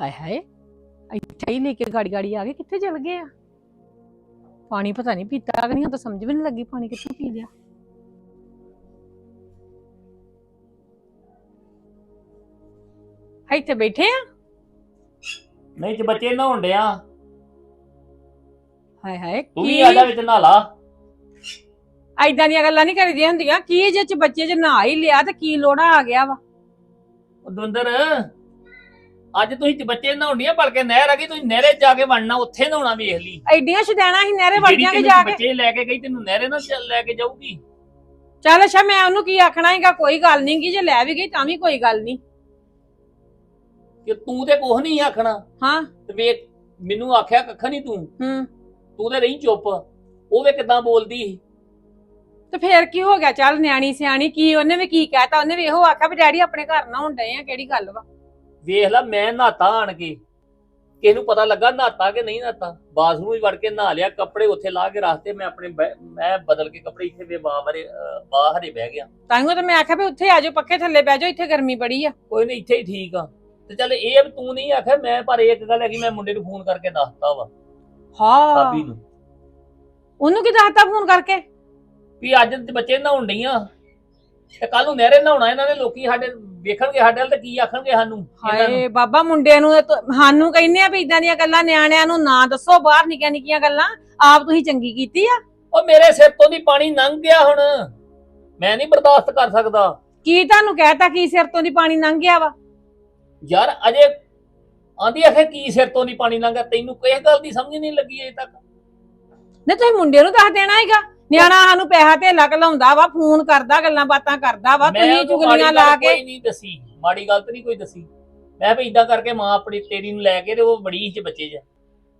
ਹਾਏ ਹਾਏ ਇੱਥੇ ਹੀ ਲੈ ਕੇ ਗਾੜੀ ਗਾੜੀ ਆ ਗਏ ਕਿੱਥੇ ਚਲ ਗਏ ਆ? ਪਾਣੀ ਪਤਾ ਨਹੀਂ ਪੀਤਾ ਕਿ ਨਹੀਂ ਤਾਂ ਸਮਝ ਵੀ ਨਹੀਂ ਲੱਗੀ ਪਾਣੀ ਕਿੱਥੋਂ ਪੀ ਲਿਆ। ਇੱਥੇ ਬੈਠੇ ਆ? ਨਹੀਂ ਤੇ ਬੱਚੇ ਨਹਾਉਣ ਡਿਆ ਹਾਏ ਹਾਏ ਤੂੰ ਵੀ ਆ ਜਾ ਵਿੱਚ ਨਹਾ ਲਾ। ਐਦਾਂ ਦੀਆਂ ਗੱਲਾਂ ਨਹੀਂ ਕਰੀਦੀਆਂ ਹੁੰਦੀਆਂ ਕੀ ਜੇ ਚ ਬੱਚੇ ਚ ਨਹਾ ਹੀ ਲਿਆ ਤੇ ਕੀ ਲੋੜਾ ਆ ਗਿਆ ਵਾ? ਉਹ ਦਵਿੰਦਰ ਅੱਜ ਤੁਸੀਂ ਤੇ ਬੱਚੇ ਨਹਾਉਣੀਆਂ ਬਲਕਿ ਨਹਿਰ ਆ ਗਈ ਤੁਸੀਂ ਨਹਿਰੇ ਜਾ ਕੇ ਵੜਨਾ ਉੱਥੇ ਨਹਾਉਣਾ ਵੇਖ ਲਈ। ਐਡੀਆਂ ਛਦੈਣਾ ਹੀ ਨਹਿਰੇ ਵੜ ਜਾਗੇ ਜਾ ਕੇ। ਬੱਚੇ ਲੈ ਕੇ ਗਈ ਤੈਨੂੰ ਨਹਿਰੇ ਨਾਲ ਚੱਲ ਲੈ ਕੇ ਜਾਊਗੀ। ਚੱਲ ਅੱਛਾ ਮੈਂ ਉਹਨੂੰ ਕੀ ਆਖਣਾ ਹੈਗਾ ਕੋਈ ਗੱਲ ਨਹੀਂ ਕਿ ਜੇ ਲੈ ਵੀ ਗਈ ਤਾਂ ਵੀ ਕੋਈ ਗੱਲ ਨਹੀਂ ਕਿ ਤੂੰ ਤੇ ਕੁਝ ਨਹੀਂ ਆਖਣਾ। ਹਾਂ। ਤੇ ਵੇਖ ਮੈਨੂੰ ਆਖਿਆ ਕੱਖ ਨਹੀਂ ਤੂੰ। ਹੂੰ। ਤੂੰ ਤੇ ਰਹੀ ਚੁੱਪ। ਉਹ ਵੇ ਕਿਦਾਂ ਬੋਲਦੀ ਸੀ। ਤੇ ਫੇਰ ਕੀ ਹੋ ਗਿਆ? ਚੱਲ ਨਿਆਣੀ ਸਿਆਣੀ ਕੀ ਉਹਨੇ ਵੀ ਕੀ ਕਹਿਤਾ? ਉਹਨੇ ਵੀ ਇਹੋ ਆਖਿਆ ਵੀ ਡੈਡੀ ਆਪਣੇ ਘਰ ਨਾ ਹੁੰਦੇ ਆ ਕਿਹੜੀ ਗੱਲ ਵਾ? ਵੇਖ ਲੈ ਮੈਂ ਨਹਾਤਾ ਆਣ ਕੇ। ਕਿਸੇ ਨੂੰ ਪਤਾ ਲੱਗਾ ਨਹਾਤਾ ਕਿ ਨਹੀਂ ਨਹਾਤਾ? ਬਾਥਰੂਮ ਵਿੱਚ ਵੜ ਕੇ ਨਹਾ ਲਿਆ ਕੱਪੜੇ ਉੱਥੇ ਲਾ ਕੇ ਰੱਖਤੇ ਮੈਂ ਆਪਣੇ ਬੈ- ਮੈਂ ਬਦਲ ਕੇ ਕੱਪੜੇ ਇੱਥੇ ਵੇ ਬਾਹਰੇ ਬਾਹਰੇ ਬਹਿ ਗਿਆ। ਤਾਂਹੀਓ ਤਾਂ ਮੈਂ ਆਖਿਆ ਵੀ ਉੱਥੇ ਆ ਜਾਓ ਪੱਖੇ ਥੱਲੇ ਬਹਿ ਜਾਓ ਇੱਥੇ ਗਰਮੀ ਬੜੀ ਆ। ਕੋਈ ਨਹੀਂ ਇੱਥੇ ਹੀ ਠੀਕ ਆ। ਤੇ ਚੱਲ ਇਹ ਆ ਵੀ ਤੂੰ ਨਹੀਂ ਆਖਿਆ ਮੈਂ ਪਰ ਇੱਕ ਗੱਲ ਹੈ ਕਿ ਮੈਂ ਮੁੰਡੇ ਨੂੰ ਫੋਨ ਕਰਕੇ ਦੱਸਤਾ ਵਾ। ਹਾਂ। ਸਾਬੀ ਨੂੰ। ਉਹਨੂੰ ਕੀ ਦੱਸਤਾ ਫੋਨ ਕਰਕੇ? ਵੀ ਅੱਜ ਤੇ ਬੱਚੇ ਨਹਾਉਣ ਡਈਆਂ। ਤੇ ਕੱਲ ਨੂੰ ਨਹਿਰੇ ਨਹਾਉਣਾ ਇਹਨਾਂ ਨੇ ਲੋਕੀ ਸਾਡੇ ਵੇਖਣਗੇ ਸਾਡੇ ਵੱਲ ਤੇ ਕੀ ਆਖਣਗੇ ਸਾਨੂੰ? ਇਹਨਾਂ ਨੂੰ। ਹਾਏ ਬਾਬਾ ਮੁੰਡਿਆਂ ਨੂੰ ਇਹ ਤਾਂ- ਸਾਨੂੰ ਕਹਿੰਦੇ ਆ ਵੀ ਇਦਾਂ ਦੀਆਂ ਗੱਲਾਂ ਨਿਆਣਿਆਂ ਨੂੰ ਨਾ ਦੱਸੋ ਬਾਹਰ ਨਿੱਕੀਆਂ ਨਿੱਕੀਆਂ ਗੱਲਾਂ। ਆਪ ਤੁਸੀਂ ਚੰਗੀ ਕੀਤੀ ਆ। ਉਹ ਮੇਰੇ ਸਿਰ ਤੋਂ ਦੀ ਪਾਣੀ ਲੰਘ ਗਿਆ ਹੁਣ। ਮੈਂ ਨਹੀਂ ਬਰਦਾਸ਼ਤ ਕਰ ਸਕਦਾ। ਕੀ ਤੁਹਾਨੂੰ ਕਹਿਤਾ ਕੀ ਸਿਰ ਤੋਂ ਦੀ ਪਾਣੀ ਲੰਘ ਗਿਆ ਵਾ? ਯਾਰ ਅਜੇ ਆਂਦੀ ਆਖੇ ਕੀ ਸਿਰ ਤੋਂ ਦੀ ਪਾਣੀ ਲੰਘਿਆ ਤੈਨੂੰ ਕਿਸੇ ਗੱਲ ਦੀ ਸਮਝ ਨਹੀਂ ਲੱਗੀ ਅਜੇ ਤੱਕ। ਨਹੀਂ ਤੁਸੀਂ ਮੁੰਡੇ ਨੂੰ ਦੱਸ ਦੇਣਾ ਹੈਗਾ। ਨਿਆਣਾ ਸਾਨੂੰ ਪੈਸਾ ਤੇ ਲੱਗ ਲਾਉਂਦਾ ਵਾ ਫੋਨ ਕਰਦਾ ਗੱਲਾਂ ਬਾਤਾਂ ਕਰਦਾ ਵਾ ਮੈਂ ਤੁਸੀਂ ਉਹਨੂੰ ਚੁਗਲੀਆਂ ਮਾੜੀ ਲਾ ਗੱਲ ਕੇ ਕੋਈ ਨਹੀਂ ਦੱਸੀ ਮਾੜੀ ਗੱਲ ਤੇ ਨਹੀਂ ਕੋਈ ਦੱਸੀ। ਮੈਂ ਵੀ ਇਦਾਂ ਕਰਕੇ ਮਾਂ ਆਪਣੀ ਤੇਰੀ ਨੂੰ ਲੈ ਕੇ ਤੇ ਉਹ ਬੜੀ ਚ ਬੱਚੇ ਚ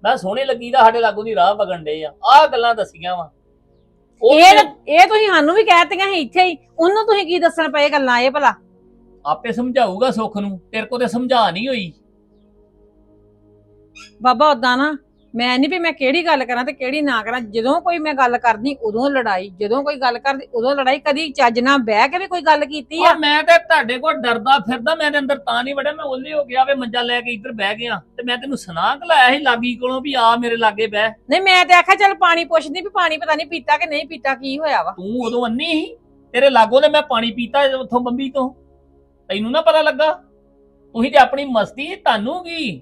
ਮੈਂ ਸੋਹਣੇ ਲੱਗੀ ਦਾ ਸਾਡੇ ਲਾਗੋਂ ਦੀ ਰਾਹ ਵਗਣ ਡੇ ਆ। ਆਹ ਗੱਲਾਂ ਦੱਸੀਆਂ ਵਾ। ਉਹ ਇਹ ਇਹ ਤੁਸੀਂ ਸਾਨੂੰ ਵੀ ਕਹਿਤੀਆਂ ਸੀ ਇੱਥੇ ਹੀ ਉਹਨੂੰ ਤੁਸੀਂ ਕੀ ਦੱਸਣ ਪਏ ਗੱਲਾਂ ਇਹ ਭਲਾ? ਆਪੇ ਸਮਝਾਊਗਾ ਸੁੱਖ ਨੂੰ ਤੇਰੇ ਕੋ ਤੇ ਸਮਝਾ ਨਹੀਂ ਹੋਈ। ਬਾਬਾ ਉਦਾਂ ਨਾ ਮੈਂ ਨਹੀਂ ਵੀ ਮੈਂ ਕਿਹੜੀ ਗੱਲ ਕਰਾਂ ਤੇ ਕਿਹੜੀ ਨਾ ਕਰਾਂ ਜਦੋਂ ਕੋਈ ਮੈਂ ਗੱਲ ਕਰਦੀ ਉਦੋਂ ਲੜਾਈ ਜਦੋਂ ਕੋਈ ਗੱਲ ਕਰਦੀ ਉਦੋਂ ਲੜਾਈ ਕਦੀ ਚੱਜ ਨਾਲ ਬਹਿ ਕੇ ਵੀ ਕੋਈ ਗੱਲ ਕੀਤੀ ਆ। ਔਰ ਮੈਂ ਤੇ ਤੁਹਾਡੇ ਕੋਲ ਡਰਦਾ ਫਿਰਦਾ ਮੈਂ ਦੇ ਅੰਦਰ ਤਾਂ ਨਹੀਂ ਵੜਿਆ ਮੈਂ ਓਲੇ ਹੋ ਗਿਆ ਵੇ ਮੰਜਾ ਲੈ ਕੇ ਇੱਧਰ ਬਹਿ ਗਿਆ ਤੇ ਮੈਂ ਤੈਨੂੰ ਸੁਨਾਹ ਲਾਇਆ ਸੀ ਲਾਗੀ ਕੋਲੋਂ ਵੀ ਆ ਮੇਰੇ ਲਾਗੇ ਬਹਿ। ਨਹੀਂ ਮੈਂ ਤੇ ਆਖਿਆ ਚੱਲ ਪਾਣੀ ਪੁੱਛਦੀ ਵੀ ਪਾਣੀ ਪਤਾ ਨਹੀਂ ਪੀਤਾ ਕਿ ਨਹੀਂ ਪੀਤਾ ਕੀ ਹੋਇਆ ਵਾ? ਤੂੰ ਉਦੋਂ ਅੰਨੀ ਸੀ ਤੇਰੇ ਲਾਗੋਂ ਨੇ ਮੈਂ ਪਾਣੀ ਪੀਤਾ ਉੱਥੋਂ ਬੰਬੀ ਤੋਂ। ਤੈਨੂੰ ਨਾ ਪਤਾ ਲੱਗਾ ਤੁਸੀਂ ਤੇ ਆਪਣੀ ਮਸਤੀ ਤੁਹਾਨੂੰ ਕੀ?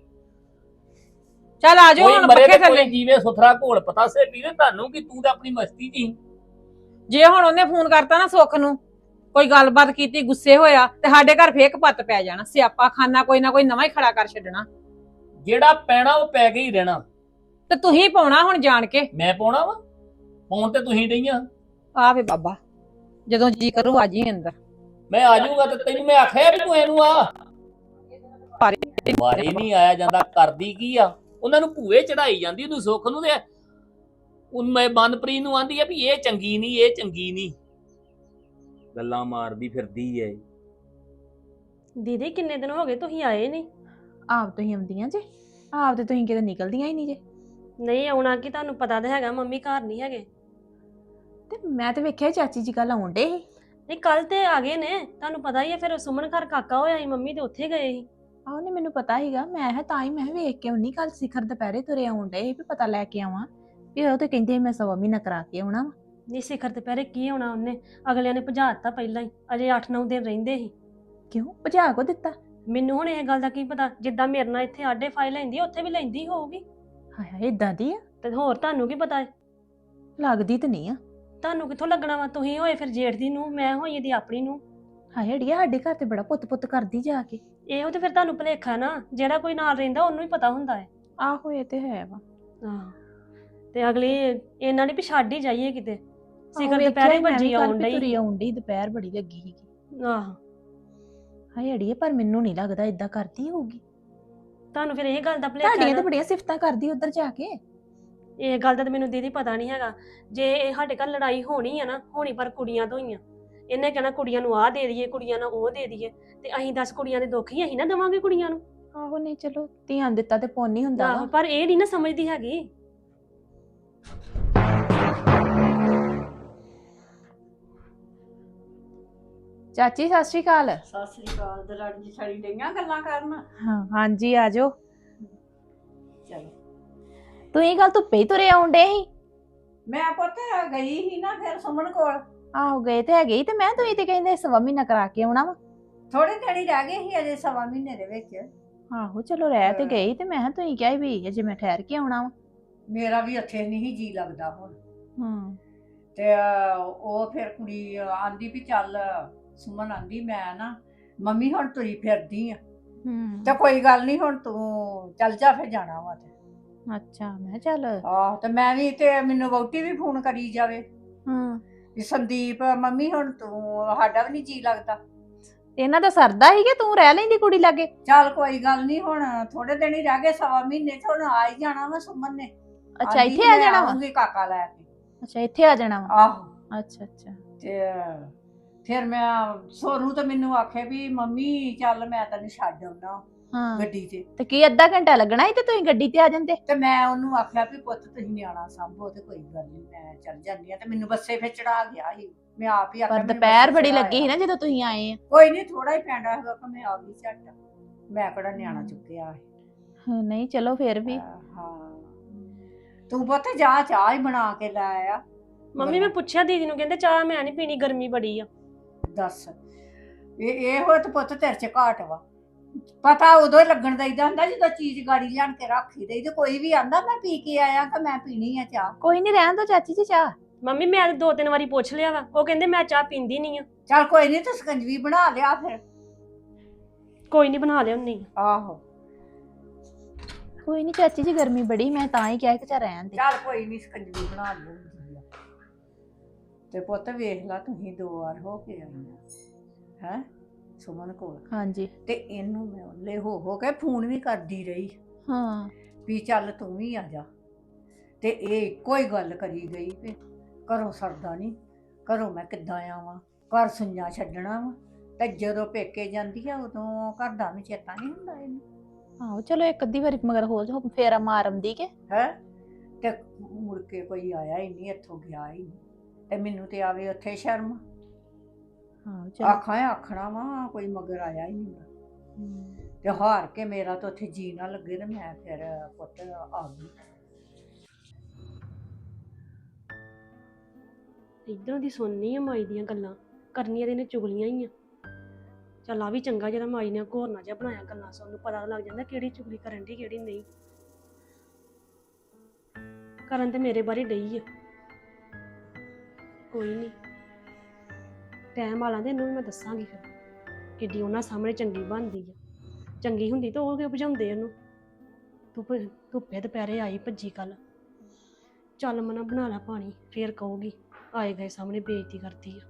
ਚੱਲ ਆ ਜਾਓ ਕੋਈ ਹੁਣ ਮਰੇ ਪੱਖੇ ਤੇ ਥੱਲੇ। ਕੋਈ ਜੀਵੇ ਸੁਥਰਾ ਘੋਲ ਪਤਾਸੇ ਪੀਵੇ ਤੁਹਾਨੂੰ ਕੀ ਤੂੰ ਤਾਂ ਆਪਣੀ ਮਸਤੀ ਜੀ ਜੇ ਹੁਣ ਉਹਨੇ ਫੋਨ ਕਰਤਾ ਨਾ ਸੁੱਖ ਨੂੰ ਕੋਈ ਗੱਲਬਾਤ ਕੀਤੀ ਗੁੱਸੇ ਹੋਇਆ ਤੇ ਸਾਡੇ ਘਰ ਫੇਕ ਪੱਤ ਪੈ ਜਾਣਾ ਸਿਆਪਾ ਖਾਨਾ ਕੋਈ ਨਾ ਕੋਈ ਨਵਾਂ ਹੀ ਖੜਾ ਕਰ ਛੱਡਣਾ। ਜਿਹੜਾ ਪੈਣਾ ਉਹ ਪੈ ਕੇ ਹੀ ਰਹਿਣਾ। ਤੇ ਤੁਸੀਂ ਪਾਉਣਾ ਹੁਣ ਜਾਣ ਕੇ? ਮੈਂ ਪਾਉਣਾ ਵਾ? ਪਾਉਣ ਤੇ ਤੁਸੀਂ ਡਈਆਂ? ਆ ਵੇ ਬਾਬਾ ਜਦੋਂ ਜੀ ਕਰੂ ਆ ਜੀ ਅੰਦਰ। ਮੈਂ ਆ ਜਾਊਂਗਾ ਤੇ ਤੈਨੂੰ ਮੈਂ ਆਖਿਆ ਵੀ ਤੂੰ ਇਹਨੂੰ ਆ। ਬਾਰੇ ਨਹੀਂ ਆਇਆ ਜਾਂਦਾ ਕਰਦੀ ਕੀ ਆ? ਉਹਨਾਂ ਨੂੰ ਭੂਏ ਚੜਾਈ ਜਾਂਦੀ ਉਹਨੂੰ ਸੁੱਖ ਨੂੰ ਤੇ ਉਹ ਮੈਂ ਮਨਪ੍ਰੀਤ ਨੂੰ ਆਂਦੀ ਆ ਵੀ ਇਹ ਚੰਗੀ ਨਹੀਂ ਇਹ ਚੰਗੀ ਨਹੀਂ। ਗੱਲਾਂ ਮਾਰਦੀ ਫਿਰਦੀ ਏ। ਦੀਦੀ ਕਿੰਨੇ ਦਿਨ ਹੋ ਗਏ ਤੁਸੀਂ ਆਏ ਨਹੀਂ? ਆਪ ਤੁਸੀਂ ਆਉਂਦੀਆਂ ਜੇ। ਆਪ ਤੇ ਤੁਸੀਂ ਕਿਤੇ ਨਿਕਲਦੀਆਂ ਹੀ ਨਹੀਂ ਜੇ। ਨਹੀਂ ਆਉਣਾ ਕਿ ਤੁਹਾਨੂੰ ਪਤਾ ਤਾਂ ਹੈਗਾ ਮੰਮੀ ਘਰ ਨਹੀਂ ਹੈਗੇ। ਤੇ ਮੈਂ ਤੇ ਵੇਖਿਆ ਚਾਚੀ ਜੀ ਕੱਲ ਆਉਂਦੇ ਸੀ। ਨਹੀਂ ਕੱਲ ਤੇ ਆ ਗਏ ਨੇ ਤੁਹਾਨੂੰ ਪਤਾ ਹੀ ਹੈ ਫਿਰ ਸੁਮਨ ਘਰ ਕਾਕਾ ਹੋਇਆ ਸੀ ਮੰਮੀ ਤੇ ਉੱਥੇ ਗਏ ਸੀ। ਆਹ ਨੇ ਮੈਨੂੰ ਪਤਾ ਹੀਗਾ ਮੈਂ ਹੈ ਤਾਂ ਹੀ ਮੈਂ ਵੇਖ ਕੇ ਉਨੀ ਕੱਲ ਸਿਖਰ ਦੁਪਹਿਰੇ ਤੁਰੇ ਆਉਂਦੇ ਸੀ ਵੀ ਪਤਾ ਲੈ ਕੇ ਆਵਾਂ। ਵੀ ਉਹ ਤੇ ਕਹਿੰਦੇ ਸੀ ਮੈਂ ਸਵਾ ਮਹੀਨਾ ਕਰਾ ਕੇ ਆਉਣਾ ਵਾ। ਨਹੀਂ ਸਿਖਰ ਤੇ ਪਹਿਰੇ ਕੀ ਹੋਣਾ ਉਹਨੇ? ਅਗਲਿਆਂ ਨੇ ਭਜਾ ਦਿੱਤਾ ਪਹਿਲਾਂ ਹੀ ਅਜੇ 8-9 ਦਿਨ ਰਹਿੰਦੇ ਸੀ। ਕਿਉਂ? ਭਜਾ ਕੋ ਦਿੱਤਾ? ਮੈਨੂੰ ਹੁਣ ਇਹ ਗੱਲ ਦਾ ਕੀ ਪਤਾ ਜਿੱਦਾਂ ਮੇਰੇ ਨਾਲ ਇੱਥੇ ਆਡੇ ਫਾਈਲ ਲੈਂਦੀ ਉੱਥੇ ਵੀ ਲੈਂਦੀ ਹੋਊਗੀ। ਹਾਏ ਹਾਏ ਇਦਾਂ ਦੀ ਆ? ਤੇ ਹੋਰ ਤੁਹਾਨੂੰ ਕੀ ਪਤਾ? ਹੈ ਲੱਗਦੀ ਤੇ ਨਹੀਂ ਆ। ਤੁਹਾਨੂੰ ਕਿੱਥੋਂ ਲੱਗਣਾ ਵਾ? ਤੁਸੀਂ ਹੋਏ ਫਿਰ ਜੇਠ ਦੀ ਨੂੰ ਮੈਂ ਹੋਈ ਇਹਦੀ ਆਪਣੀ ਨੂੰ ਹਾਏ ਅੜੀਆ ਸਾਡੇ ਘਰ ਤੇ ਬੜਾ ਪੁੱਤ ਪੁੱਤ ਕਰਦੀ ਜਾ ਕੇ। ਇਹੋ ਤੇ ਫਿਰ ਤੁਹਾਨੂੰ ਭੁਲੇਖਾ ਨਾ ਜਿਹੜਾ ਕੋਈ ਨਾਲ ਰਹਿੰਦਾ ਉਹਨੂੰ ਹੀ ਪਤਾ ਹੁੰਦਾ ਹੈ। ਆਹੋ ਇਹ ਤੇ ਹੈ ਵਾ। ਆਹ ਤੇ ਅਗਲੀ ਇਹਨਾਂ ਨੇ ਵੀ ਛੱਡ ਹੀ ਜਾਈਏ ਕਿਤੇ। ਸਿਖਰ ਦੁਪਹਿਰੇ ਭੱਜੀ ਆਉਣ ਡਈ। ਤੁਰੀ ਡਈ ਦੁਪਹਿਰ ਬੜੀ ਲੱਗੀ ਸੀਗੀ। ਆਹ ਹਾਏ ਅੜੀਏ ਪਰ ਮੈਨੂੰ ਨਹੀਂ ਲੱਗਦਾ ਇਦਾਂ ਕਰਦੀ ਹੋਊਗੀ। ਤੁਹਾਨੂੰ ਫਿਰ ਇਹ ਗੱਲ ਦਾ ਭੁਲੇਖਾ ਤੁਹਾਡੀਆਂ ਤੇ ਨਾ। ਬੜੀਆਂ ਸਿਫਤਾਂ ਕਰਦੀ ਉਧਰ ਜਾ ਕੇ। ਇਹ ਗੱਲ ਦਾ ਤਾਂ ਮੈਨੂੰ ਦੀਦੀ ਪਤਾ ਨਹੀਂ ਹੈਗਾ। ਜੇ ਇਹ ਸਾਡੇ ਘਰ ਲੜਾਈ ਹੋਣੀ ਆ ਨਾ ਹੋਣੀ ਪਰ ਕੁੜੀਆਂ ਤੋਂ ਹੀ ਆ। ਇਹਨੇ ਕਹਿਣਾ ਕੁੜੀਆਂ ਨੂੰ ਆਹ ਦੇ ਦਈਏ ਕੁੜੀਆਂ ਨੂੰ ਉਹ ਦੇ ਦਈਏ ਤੇ ਅਸੀਂ ਦਸ ਕੁੜੀਆਂ ਦੇ ਦੁੱਖ ਹੀ ਅਸੀਂ ਨਾ ਦਵਾਂਗੇ ਕੁੜੀਆਂ ਨੂੰ। ਆਹੋ ਨਹੀਂ ਚਲੋ ਧਿਆਨ ਦਿੱਤਾ ਤੇ ਪੁੰਨ ਨਹੀਂ ਹੁੰਦਾ ਆਹੋ ਵਾ। ਪਰ ਇਹ ਨਹੀਂ ਨਾ ਸਮਝਦੀ ਹੈਗੀ। ਚਾਚੀ ਸਤਿ ਸ਼੍ਰੀ ਅਕਾਲ। ਸਤਿ ਸ੍ਰੀ ਅਕਾਲ ਦਰਾਣੀ ਜੀ ਛੜੀ ਡਈਆਂ ਗੱਲਾਂ ਕਰਨ। ਹਾਂ ਹਾਂਜੀ ਆ ਜਾਓ। ਤੁਸੀਂ ਕੱਲ ਧੁੱਪੇ ਹੀ ਤੁਰੇ ਆਉਂਦੇ ਸੀ? ਮੈਂ ਪੁੱਤ ਗਈ ਸੀ ਨਾ ਫਿਰ ਸੁਮਨ ਕੋਲ। ਆਹੋ ਗਏ ਤੇ ਹੈਗੇ ਹੀ ਤੇ ਮੈਂ ਤੁਸੀਂ ਤੇ ਕਹਿੰਦੇ ਸਵਾ ਮਹੀਨਾ ਕਰਾ ਕੇ ਆਉਣਾ ਵਾ। ਥੋੜੇ ਹੀ ਰਹਿ ਗਏ ਸੀ ਅਜੇ ਸਵਾ ਮਹੀਨੇ ਦੇ ਵਿੱਚ। ਆਹੋ ਚਲੋ ਰਹਿ ਤੇ। ਗਈ ਤੇ ਮੈਂ ਕਿਹਾ ਤੁਸੀਂ ਕਿਹਾ ਸੀ ਵੀ ਅਜੇ ਮੈਂ ਠਹਿਰ ਕੇ ਆਉਣਾ ਵਾ। ਮੇਰਾ ਵੀ ਉੱਥੇ ਨਹੀਂ ਜੀ ਲੱਗਦਾ ਹੁਣ। ਹਾਂ। ਤੇ ਅਹ, ਉਹ ਫਿਰ ਕੁੜੀ ਆਂਦੀ ਵੀ ਚੱਲ ਸੁਮਨ ਆਂਦੀ ਮੈਂ ਨਾ ਮੰਮੀ ਹੁਣ ਤੁਰੀ ਫਿਰਦੀ ਆ। ਹੂੰ। ਤੇ ਕੋਈ ਗੱਲ ਨਹੀਂ ਹੁਣ ਤੂੰ ਚੱਲ ਜਾ ਫਿਰ ਜਾਣਾ ਵਾ ਤੇ ਅੱਛਾ ਮੈਂ ਕਿਹਾ ਚੱਲ। ਆਹ ਤੇ ਮੈਂ ਵੀ ਤੇ ਮੈਨੂੰ ਵਹੁਟੀ ਵੀ ਫੋਨ ਕਰੀ ਜਾਵੇ। ਹਾਂ। ਵੀ ਸੰਦੀਪ ਮੰਮੀ ਹੁਣ ਤੂੰ ਸਾਡਾ ਵੀ ਨਹੀਂ ਜੀ ਲੱਗਦਾ। ਇਹਨਾਂ ਦਾ ਸਰਦਾ ਹੀ ਕਿ ਤੂੰ ਰਹਿ ਲੈਂਦੀ ਕੁੜੀ ਲਾਗੇ? ਚੱਲ ਕੋਈ ਗੱਲ ਨਹੀਂ ਹੁਣ ਥੋੜੇ ਦਿਨ ਹੀ ਰਹਿ ਗਏ ਸਵਾ ਮਹੀਨੇ ਚ ਹੁਣ ਆ ਹੀ ਜਾਣਾ ਵਾ ਸੁਮਨ ਨੇ। ਅੱਛਾ ਆਂਦੀ ਇੱਥੇ ਆ ਮੈਂ ਜਾਣਾ ਵਾ? ਆਊਂਗੀ ਕਾਕਾ ਲੈ ਕੇ। ਅੱਛਾ ਇੱਥੇ ਆ ਜਾਣਾ ਵਾ? ਆਹੋ। ਅੱਛਾ ਅੱਛਾ। ਤੇ ਫਿਰ ਮੈਂ ਸੋਨੂੰ ਤਾਂ ਮੈਨੂੰ ਆਖੇ ਵੀ ਮੰਮੀ ਚੱਲ ਮੈਂ ਤੈਨੂੰ ਛੱਡ ਆਉਣਾ। ਹਾਂ। ਗੱਡੀ ਤੇ। ਤੇ ਕੀ ਅੱਧਾ ਘੰਟਾ ਲੱਗਣਾ ਸੀ ਤੇ ਤੁਸੀਂ ਗੱਡੀ ਤੇ ਆ ਜਾਂਦੇ? ਤੇ ਮੈਂ ਉਹਨੂੰ ਆਖਿਆ ਵੀ ਪੁੱਤ ਤੁਸੀਂ ਨਿਆਣਾ ਸੰਭੋ ਤੇ ਕੋਈ ਗੱਲ ਨਹੀਂ ਮੈਂ ਚੱਲ ਜਾਂਦੀ ਆ ਤੇ ਮੈਨੂੰ ਬੱਸੇ ਫਿਰ ਚੜਾ ਗਿਆ ਸੀ। ਮੈਂ ਆਪ ਹੀ ਆਖਿਆ ਪਰ ਮੈਨੂੰ ਦੁਪਹਿਰ ਬੱਸੇ ਬੜੀ। ਲੱਗੀ ਸੀ ਨਾ ਜਦੋਂ ਤੁਸੀਂ ਆਏ ਆ। ਕੋਈ ਨਹੀਂ ਥੋੜਾ ਹੀ ਪੈਂਦਾ ਹੈਗਾ ਕਿ ਮੈਂ ਆ ਗਈ ਝੱਟ। ਮੈਂ ਕਿਹੜਾ ਨਿਆਣਾ ਚੁੱਕਿਆ ਹੈ ਹਾਂ, ਨਹੀਂ ਚਲੋ ਫਿਰ ਵੀ। ਹਾਂ ਤੂੰ ਪੁੱਤ ਜਾ ਚਾਹ ਹੀ ਬਣਾ ਕੇ ਲੈ ਆ। ਮੰਮੀ ਮੈਂ ਪੁੱਛਿਆ ਦੀਦੀ ਨੂੰ ਕਹਿੰਦੇ ਚਾਹ ਮੈਂ ਨਹੀਂ ਪੀਣੀ ਗਰਮੀ ਬੜੀ ਆ। ਦੱਸ। ਇਹ ਇਹ ਤੇ ਪੁੱਤ ਤੇਰੇ ਚ ਘਾਟ ਵਾ। ਪਤਾ ਉਦੋਂ ਹੀ ਲੱਗਣ ਦਈਦਾ ਹੁੰਦਾ ਜਦੋਂ ਚੀਜ਼ ਗਾੜੀ ਲਿਆਣ ਕੇ ਰੱਖੀ ਦੇਈ ਤੇ ਕੋਈ ਵੀ ਆਂਦਾ ਮੈਂ ਪੀ ਕੇ ਆਇਆ ਕਿ ਮੈਂ ਪੀਣੀ ਆ ਚਾਹ। ਕੋਈ ਨਹੀਂ ਰਹਿਣ ਦੋ ਚਾਚੀ ਜੀ ਚਾਹ। ਮੰਮੀ ਮੈਂ ਤਾਂ ਦੋ ਤਿੰਨ ਵਾਰੀ ਪੁੱਛ ਲਿਆ ਵਾ। ਉਹ ਕਹਿੰਦੇ ਮੈਂ ਚਾਹ ਪੀਂਦੀ ਨਹੀਂ ਆ। ਚੱਲ ਕੋਈ ਨਹੀਂ ਤੂੰ ਸਕੰਜਵੀ ਬਣਾ ਲਿਆ ਫਿਰ। ਕੋਈ ਨਹੀਂ ਬਣਾ ਲਿਆਉਣੀ ਆਹੋ। ਕੋਈ ਨਹੀਂ ਚਾਚੀ ਜੀ ਗਰਮੀ ਬੜੀ ਮੈਂ ਤਾਂ ਹੀ ਕਿਹਾ ਕਿ ਚਾ ਰਹਿਣ ਦੇ। ਚੱਲ ਕੋਈ ਨਹੀਂ ਸਕੰਜਵੀ ਬਣਾ ਲਿਓ ਤੇ ਪੁੱਤ ਵੇਖ ਲਾ ਤੁਸੀਂ ਦੋ ਵਾਰ ਹੋ ਕੇ ਆਈਆਂ। ਹੈ? ਸੁਮਨ ਕੋਲ। ਹਾਂਜੀ। ਤੇ ਇਹਨੂੰ ਮੈਂ ਹੋ ਹੋ ਕੇ ਫੋਨ ਵੀ ਕਰਦੀ ਰਹੀ। ਹਾਂ। ਵੀ ਚੱਲ ਤੂੰ ਵੀ ਆ ਜਾ। ਤੇ ਇਹ ਇੱਕੋ ਹੀ ਗੱਲ ਕਰੀ ਗਈ ਵੀ ਘਰੋਂ ਸਰਦਾ ਨਹੀਂ ਘਰੋਂ ਮੈਂ ਕਿੱਦਾਂ ਆਵਾਂ? ਘਰ ਸੁਣਿਆ ਛੱਡਣਾ ਵਾ। ਤੇ ਜਦੋਂ ਪੇਕੇ ਜਾਂਦੀ ਆ ਉਦੋਂ ਘਰ ਦਾ ਵੀ ਚੇਤਾ ਨਹੀਂ ਹੁੰਦਾ ਇਹਨੂੰ। ਆਹੋ ਚਲੋ ਇੱਕ ਅੱਧੀ ਵਾਰੀ ਮਗਰ ਹੋ ਜਾ ਫੇਰਾ ਮਾਰ ਆਉਂਦੀ ਕੇ। ਹੈ? ਤੇ ਮੁੜ ਕੇ ਕੋਈ ਆਇਆ ਹੀ ਨਹੀਂ ਇੱਥੋਂ ਗਿਆ ਹੀ ਨਹੀਂ ਤੇ ਮੈਨੂੰ ਤੇ ਆਵੇ ਉੱਥੇ ਸ਼ਰਮ। ਹਾਂ ਚਲੋ। ਆਖਾਂ ਆਖਣਾ ਵਾ ਕੋਈ ਮਗਰ ਆਇਆ ਹੀ ਨਹੀਂ ਹਮ, ਤੇ ਹਾਰ ਕੇ ਮੇਰਾ ਤਾਂ ਉੱਥੇ ਜੀ ਨਾ ਲੱਗੇ ਤੇ ਮੈਂ ਫਿਰ ਪੁੱਤ ਆ ਗਈ। ਇਧਰੋਂ ਦੀ ਸੁਣਨੀ ਆ ਮਾਈ ਦੀਆਂ ਗੱਲਾਂ ਕਰਨੀਆਂ ਤੇ ਇਹਨੇ ਚੁਗਲੀਆਂ ਹੀ ਆ। ਚੱਲ ਆ ਵੀ ਚੰਗਾ ਜਿਹੜਾ ਮਾਈ ਨੇ ਘੋਰਨਾ ਜਿਹਾ ਬਣਾਇਆ ਗੱਲਾਂ ਸੁਣਨ ਨੂੰ ਪਤਾ ਲੱਗ ਜਾਂਦਾ ਕਿਹੜੀ ਚੁਗਲੀ ਕਰਨ ਦੀ ਕਿਹੜੀ ਨਹੀਂ। ਕਰਨ ਤੇ ਮੇਰੇ ਬਾਰੇ ਡਈ ਆ। ਕੋਈ ਨਹੀਂ। ਟਾਈਮ ਆਲਾਂ ਦੇ ਇਹਨੂੰ ਵੀ ਮੈਂ ਦੱਸਾਂਗੀ ਫਿਰ ਕਿੱਡੀ ਉਹਨਾਂ ਸਾਹਮਣੇ ਚੰਗੀ ਬਣਦੀ ਆ। ਚੰਗੀ ਹੁੰਦੀ ਤਾਂ ਉਹ ਕਿਉਂ ਭਜਾਉਂਦੇ ਉਹਨੂੰ ਧੁੱਪ ਧੁੱਪੇ ਦੁਪਹਿਰੇ ਆਈ ਭੱਜੀ ਕੱਲ ਚੱਲ ਮਨਾ ਬਣਾ ਲੈ ਪਾਣੀ ਫੇਰ ਕਹੂਗੀ ਆਏ ਗਏ ਸਾਹਮਣੇ ਬੇਇੱਜ਼ਤੀ ਕਰਦੀ ਆ।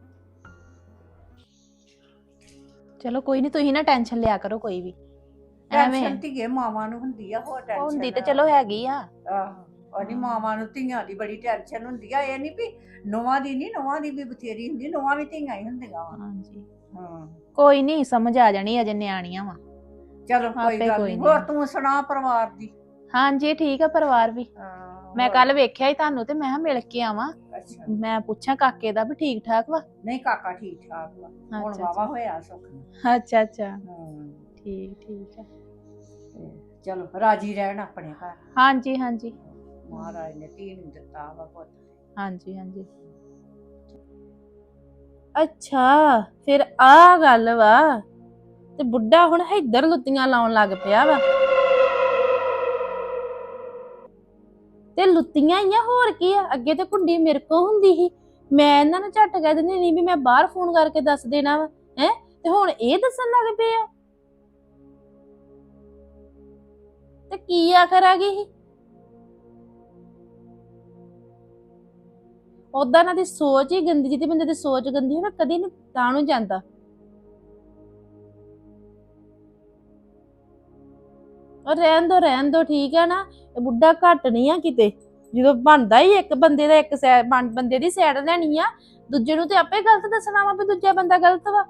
ਚਲੋ ਕੋਈ ਨਹੀਂ ਤੁਸੀਂ ਨਾ ਟੈਨਸ਼ਨ ਲਿਆ ਕਰੋ ਕੋਈ ਵੀ। ਐਵੇਂ। ਟੈਨਸ਼ਨ ਧੀਏ ਮਾਵਾਂ ਨੂੰ ਹੁੰਦੀ ਆ ਹੋਰ ਟੈਨਸ਼ਨ ਹੁੰਦੀ ਤੇ ਚਲੋ ਹੈਗੀ ਆ। ਆਹੋ। ਉਹਦੀ ਮਾਵਾਂ ਨੂੰ ਧੀਆਂ ਦੀ ਬੜੀ ਟੈਨਸ਼ਨ ਹੁੰਦੀ ਆ ਇਹ ਨਹੀਂ ਵੀ ਨੋਵਾਂ ਦੀ ਨਹੀਂ ਨੋਵਾਂ ਦੀ ਵੀ ਬਥੇਰੀ ਹੁੰਦੀ ਨੋਵਾਂ ਵੀ ਧੀਆਂ ਹੀ ਹੁੰਦੀਆਂ ਵਾ। ਹਾਂਜੀ। ਹਾਂ। ਕੋਈ ਨਹੀਂ ਸਮਝ ਆ ਜਾਣੀ ਅਜੇ ਨਿਆਣੀਆਂ ਵਾ। ਚਲੋ ਕੋਈ ਆਪੇ ਗੱਲ ਕੋਈ ਨਹੀਂ। ਹੋਰ ਤੂੰ ਸੁਣਾ ਪਰਿਵਾਰ ਦੀ? ਹਾਂਜੀ ਠੀਕ ਆ ਪਰਿਵਾਰ ਵੀ। ਹਾਂ, ਮੈਂ ਹੋਰ? ਕੱਲ ਵੇਖਿਆ ਹੀ ਤੁਹਾਨੂੰ ਤੇ ਮੈਂ ਕਿਹਾ ਮਿਲ ਕੇ ਆਵਾਂ। ਅੱਛਾ। ਮੈਂ ਪੁੱਛਾਂ ਕਾਕੇ ਦਾ ਵੀ ਠੀਕ ਠਾਕ ਵਾ? ਨਹੀਂ ਕਾਕਾ ਠੀਕ ਠਾਕ ਵਾ। ਹੁਣ ਅੱਛਾ, ਵਾਵਾ ਹੋਇਆ ਸੁੱਖ ਨੂੰ। ਅੱਛਾ ਅੱਛਾ। ਹਾਂ। ਠੀਕ ਠੀਕ ਆ। ਤੇ ਚਲੋ ਰਾਜੀ ਰਹਿਣ ਆਪਣੇ ਘਰ। ਹਾਂਜੀ ਹਾਂਜੀ। ਮਹਾਰਾਜ ਨੇ ਧੀ ਨੂੰ ਦਿੱਤਾ ਵਾ ਪੁੱਤ। ਹਾਂਜੀ ਹਾਂਜੀ। ਅੱਛਾ, ਫਿਰ ਆ ਗੱਲ ਵਾ, ਤੇ ਬੁੱਢਾ ਹੁਣ ਇੱਧਰ ਲੁੱਤੀਆਂ ਲਾਉਣ ਲੱਗ ਪਿਆ ਵਾ। ਤੇ ਲੁੱਤੀਆਂ ਹੀ ਆ ਹੋਰ ਕੀ ਆ? ਅੱਗੇ ਤੇ ਕੁੰਡੀ ਮੇਰੇ ਕੋ ਹੁੰਦੀ ਸੀ। ਮੈਂ ਇਹਨਾਂ ਨੂੰ ਝੱਟ ਕਹਿ ਦਿੰਦੀ ਨਹੀਂ ਵੀ ਮੈਂ ਬਾਹਰ ਫੋਨ ਕਰਕੇ ਦੱਸ ਦੇਣਾ ਵਾ, ਹੈ? ਤੇ ਹੁਣ ਇਹ ਦੱਸਣ ਲੱਗ ਪਏ ਆ। ਤੇ ਕੀ ਆਖਰ ਆ ਗਈ ਸੀ? ਉਦਾਂ ਨਾ ਦੀ ਸੋਚ ਹੀ ਗੰਦੀ, ਜਿਹਦੀ ਬੰਦੇ ਦੀ ਸੋਚ ਗੰਦੀ ਹੋਵੇ ਕਦੀ ਨਹੀਂ ਤਾਂ ਨੂੰ ਜਾਂਦਾ। ਔਰ ਰਹਿਣ ਦੋ ਰਹਿਣ ਦੋ, ਠੀਕ ਹੈ ਨਾ। ਇਹ ਬੁੱਢਾ ਘੱਟ ਨਹੀਂ ਆ ਕਿਤੇ। ਜਦੋਂ ਬਣਦਾ ਹੀ ਇੱਕ ਬੰਦੇ ਦਾ ਇੱਕ ਸਾਈਡ ਬੰਦੇ ਦੀ ਸਾਈਡ ਲੈਣੀ ਆ, ਦੂਜੇ ਨੂੰ ਤੇ ਆਪੇ ਗਲਤ ਦੱਸਣਾ ਵਾ ਵੀ ਦੂਜਾ ਬੰਦਾ ਗਲਤ ਵਾ।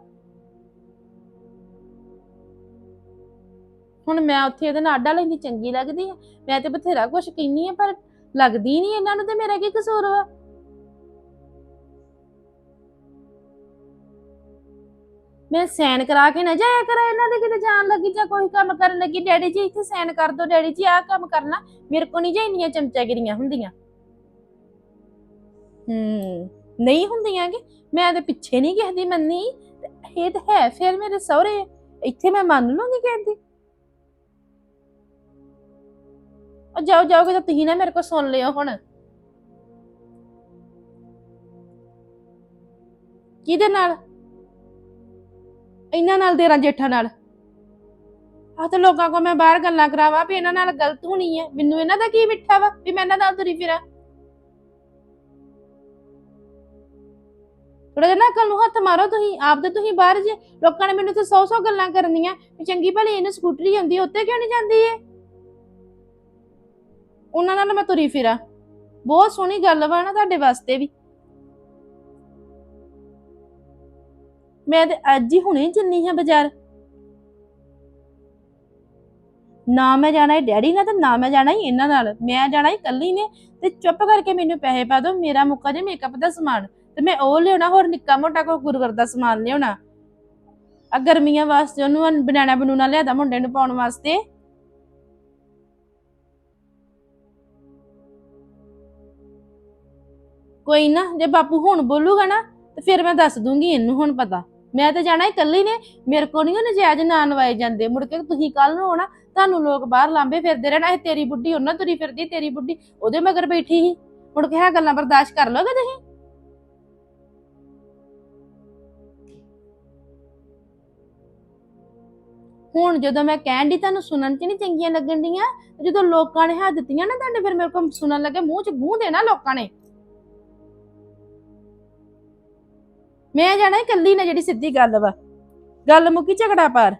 ਹੁਣ ਮੈਂ ਉੱਥੇ ਇਹਦੇ ਨਾਲ ਆਡਾ ਲੈਂਦੀ, ਚੰਗੀ ਲੱਗਦੀ ਆ। ਮੈਂ ਤੇ ਬਥੇਰਾ ਕੁਝ ਕਹਿੰਨੀ ਆ, ਪਰ ਲੱਗਦੀ ਨਹੀਂ ਇਹਨਾਂ ਨੂੰ ਤੇ ਮੇਰਾ ਕੀ ਕਸੂਰ ਵਾ? ਮੈਂ ਸੈਨ ਕਰਾ ਕੇ ਨਾ ਜਾਇਆ ਕਰਾਂ, ਇਹਨਾਂ ਦੇ ਕਿਤੇ ਜਾਣ ਲੱਗੀ ਜਾਂ ਕੋਈ ਕੰਮ ਕਰਨ ਲੱਗੀ। ਡੈਡੀ ਜੀ ਇੱਥੇ ਸੈਨ ਕਰ ਦੋ, ਡੈਡੀ ਜੀ ਆਹ ਕੰਮ ਕਰਨਾ, ਮੇਰੇ ਕੋ ਨਹੀਂ ਜਾਂ ਇੰਨੀਆਂ ਚਮਚਾਗਿਰੀਆਂ ਹੁੰਦੀਆਂ। ਹੂੰ, ਨਹੀਂ ਹੁੰਦੀਆਂ ਕਿ? ਮੈਂ ਤੇ ਪਿੱਛੇ ਨਹੀਂ ਕਿਸੇ ਦੀ ਮੰਨੀ। ਇਹ ਤਾਂ ਹੈ ਫਿਰ ਮੇਰੇ ਸਹੁਰੇ, ਇੱਥੇ ਮੈਂ ਮੰਨ ਲੂੰਗੀ ਕਹਿੰਦੀ ਉਹ ਜਾਓ ਜਾਓਗੇ ਤਾਂ ਤੁਸੀਂ ਨਾ ਮੇਰੇ ਕੋ ਸੁਣ ਲਿਓ ਹੁਣ। ਕਿਹਦੇ ਨਾਲ? ਇਹਨਾਂ ਨਾਲ ਤੇਰਾ ਜੇਠਾਂ ਨਾਲ। ਆਹ ਤੇ ਲੋਕਾਂ ਕੋ ਮੈਂ ਬਾਹਰ ਗੱਲਾਂ ਕਰਾਵਾ ਵੀ ਇਹਨਾਂ ਨਾਲ ਗਲਤ ਹੋਣੀ ਹੈ ਮੈਨੂੰ ਇਹਨਾਂ ਦਾ ਕੀ ਮਿੱਠਾ ਵਾ ਵੀ ਮੈਂ ਇਹਨਾਂ ਨਾਲ ਤੁਰੀ ਫਿਰਾਂ। ਥੋੜਾ ਜਿਹਾ ਨਾ ਕੱਲ ਨੂੰ ਹੱਥ ਮਾਰੋ ਤੁਸੀਂ, ਆਪ ਤੇ ਤੁਸੀਂ ਬਾਹਰ ਜੇ। ਲੋਕਾਂ ਨੇ ਮੈਨੂੰ ਤੇ ਸੌ ਸੌ ਗੱਲਾਂ ਕਰਨੀਆਂ ਵੀ ਚੰਗੀ ਭਲੀ ਇਹਨੂੰ ਸਕੂਟਰੀ ਆਉਂਦੀ ਉੱਤੇ ਕਿਉਂ ਨਹੀਂ ਜਾਂਦੀ ਏ ਉਹਨਾਂ ਨਾਲ ਮੈਂ ਤੁਰੀ ਫਿਰਾਂ। ਬਹੁਤ ਸੋਹਣੀ ਗੱਲ ਵਾ ਨਾ ਤੁਹਾਡੇ ਵਾਸਤੇ ਵੀ। ਮੈਂ ਤੇ ਅੱਜ ਹੀ ਹੁਣੇ ਚੱਲੀ ਹਾਂ ਬਾਜ਼ਾਰ। ਨਾ ਮੈਂ ਜਾਣਾ ਹੈ ਡੈਡੀ ਨਾਲ ਤੇ ਨਾ ਮੈਂ ਜਾਣਾ ਹੀ ਇਹਨਾਂ ਨਾਲ। ਮੈਂ ਜਾਣਾ ਹੀ ਇਕੱਲੀ ਨੇ ਤੇ ਚੁੱਪ ਕਰਕੇ ਮੈਨੂੰ ਪੈਸੇ ਪਾ ਦਿਓ, ਮੇਰਾ ਮੁੱਕਾ ਜੇ ਮੇਕਅਪ ਦਾ ਸਮਾਨ। ਤੇ ਮੈਂ ਉਹ ਲਿਆਉਣਾ, ਹੋਰ ਨਿੱਕਾ ਮੋਟਾ ਕੋਈ ਗੁਰਗਰ ਦਾ ਸਮਾਨ ਲਿਆਉਣਾ। ਆ ਗਰਮੀਆਂ ਵਾਸਤੇ ਉਹਨੂੰ ਬਨਾਨਾ ਬਨੂਨਾ ਲਿਆਦਾ ਮੁੰਡੇ ਨੂੰ ਪਾਉਣ ਵਾਸਤੇ। ਕੋਈ ਨਾ, ਜੇ ਬਾਪੂ ਹੁਣ ਬੋਲੂਗਾ ਨਾ, ਤੇ ਫਿਰ ਮੈਂ ਦੱਸ ਦੂੰਗੀ ਇਹਨੂੰ ਹੁਣ ਪਤਾ। ਮੈਂ ਤੇ ਜਾਣਾ ਇਕੱਲੀ ਨੇ, ਮੇਰੇ ਕੋ ਨਹੀਂ ਉਹਨੇ ਜਾਇਜ਼ ਨਾ ਨਵਾਏ ਜਾਂਦੇ। ਮੁੜ ਕੇ ਤੁਸੀਂ ਕੱਲ ਨੂੰ ਆਉਣਾ, ਤੁਹਾਨੂੰ ਲੋਕ ਬਾਹਰ ਲਾਂਬੇ ਫਿਰਦੇ ਰਹਿਣਾ, ਇਹ ਤੇਰੀ ਬੁੱਢੀ, ਉਹਨਾਂ ਤੁਰੀ ਫਿਰਦੀ, ਤੇਰੀ ਬੁੱਢੀ, ਉਹਦੇ ਮਗਰ ਬੈਠੀ ਸੀ। ਮੁੜ ਕੇ ਇਹ ਗੱਲਾਂ ਬਰਦਾਸ਼ਤ ਕਰ ਲੋਗੇ ਤੁਸੀਂ? ਹੁਣ ਜਦੋਂ ਮੈਂ ਕਹਿਣ ਦੀ ਤੁਹਾਨੂੰ ਸੁਣਨ ਚ ਨਹੀਂ ਚੰਗੀਆਂ ਲੱਗਣ ਡੀਆਂ ਜਦੋਂ ਲੋਕਾਂ ਨੇ ਹੱਥ ਦਿੱਤੀਆਂ ਨਾ ਤੁਹਾਡੇ, ਫਿਰ ਮੇਰੇ ਕੋਲ ਸੁਣਨ ਲੱਗੇ, ਮੂੰਹ ਚ ਗੂੰ ਦੇਣਾ ਲੋਕਾਂ ਨੇ। ਮੈਂ ਜਾਣਾ ਇਕੱਲੀ ਨਾ ਜਿਹੜੀ ਸਿੱਧੀ ਗੱਲ ਵਾ। ਗੱਲ ਮੁੱਕੀ ਝਗੜਾ ਪਾਰ।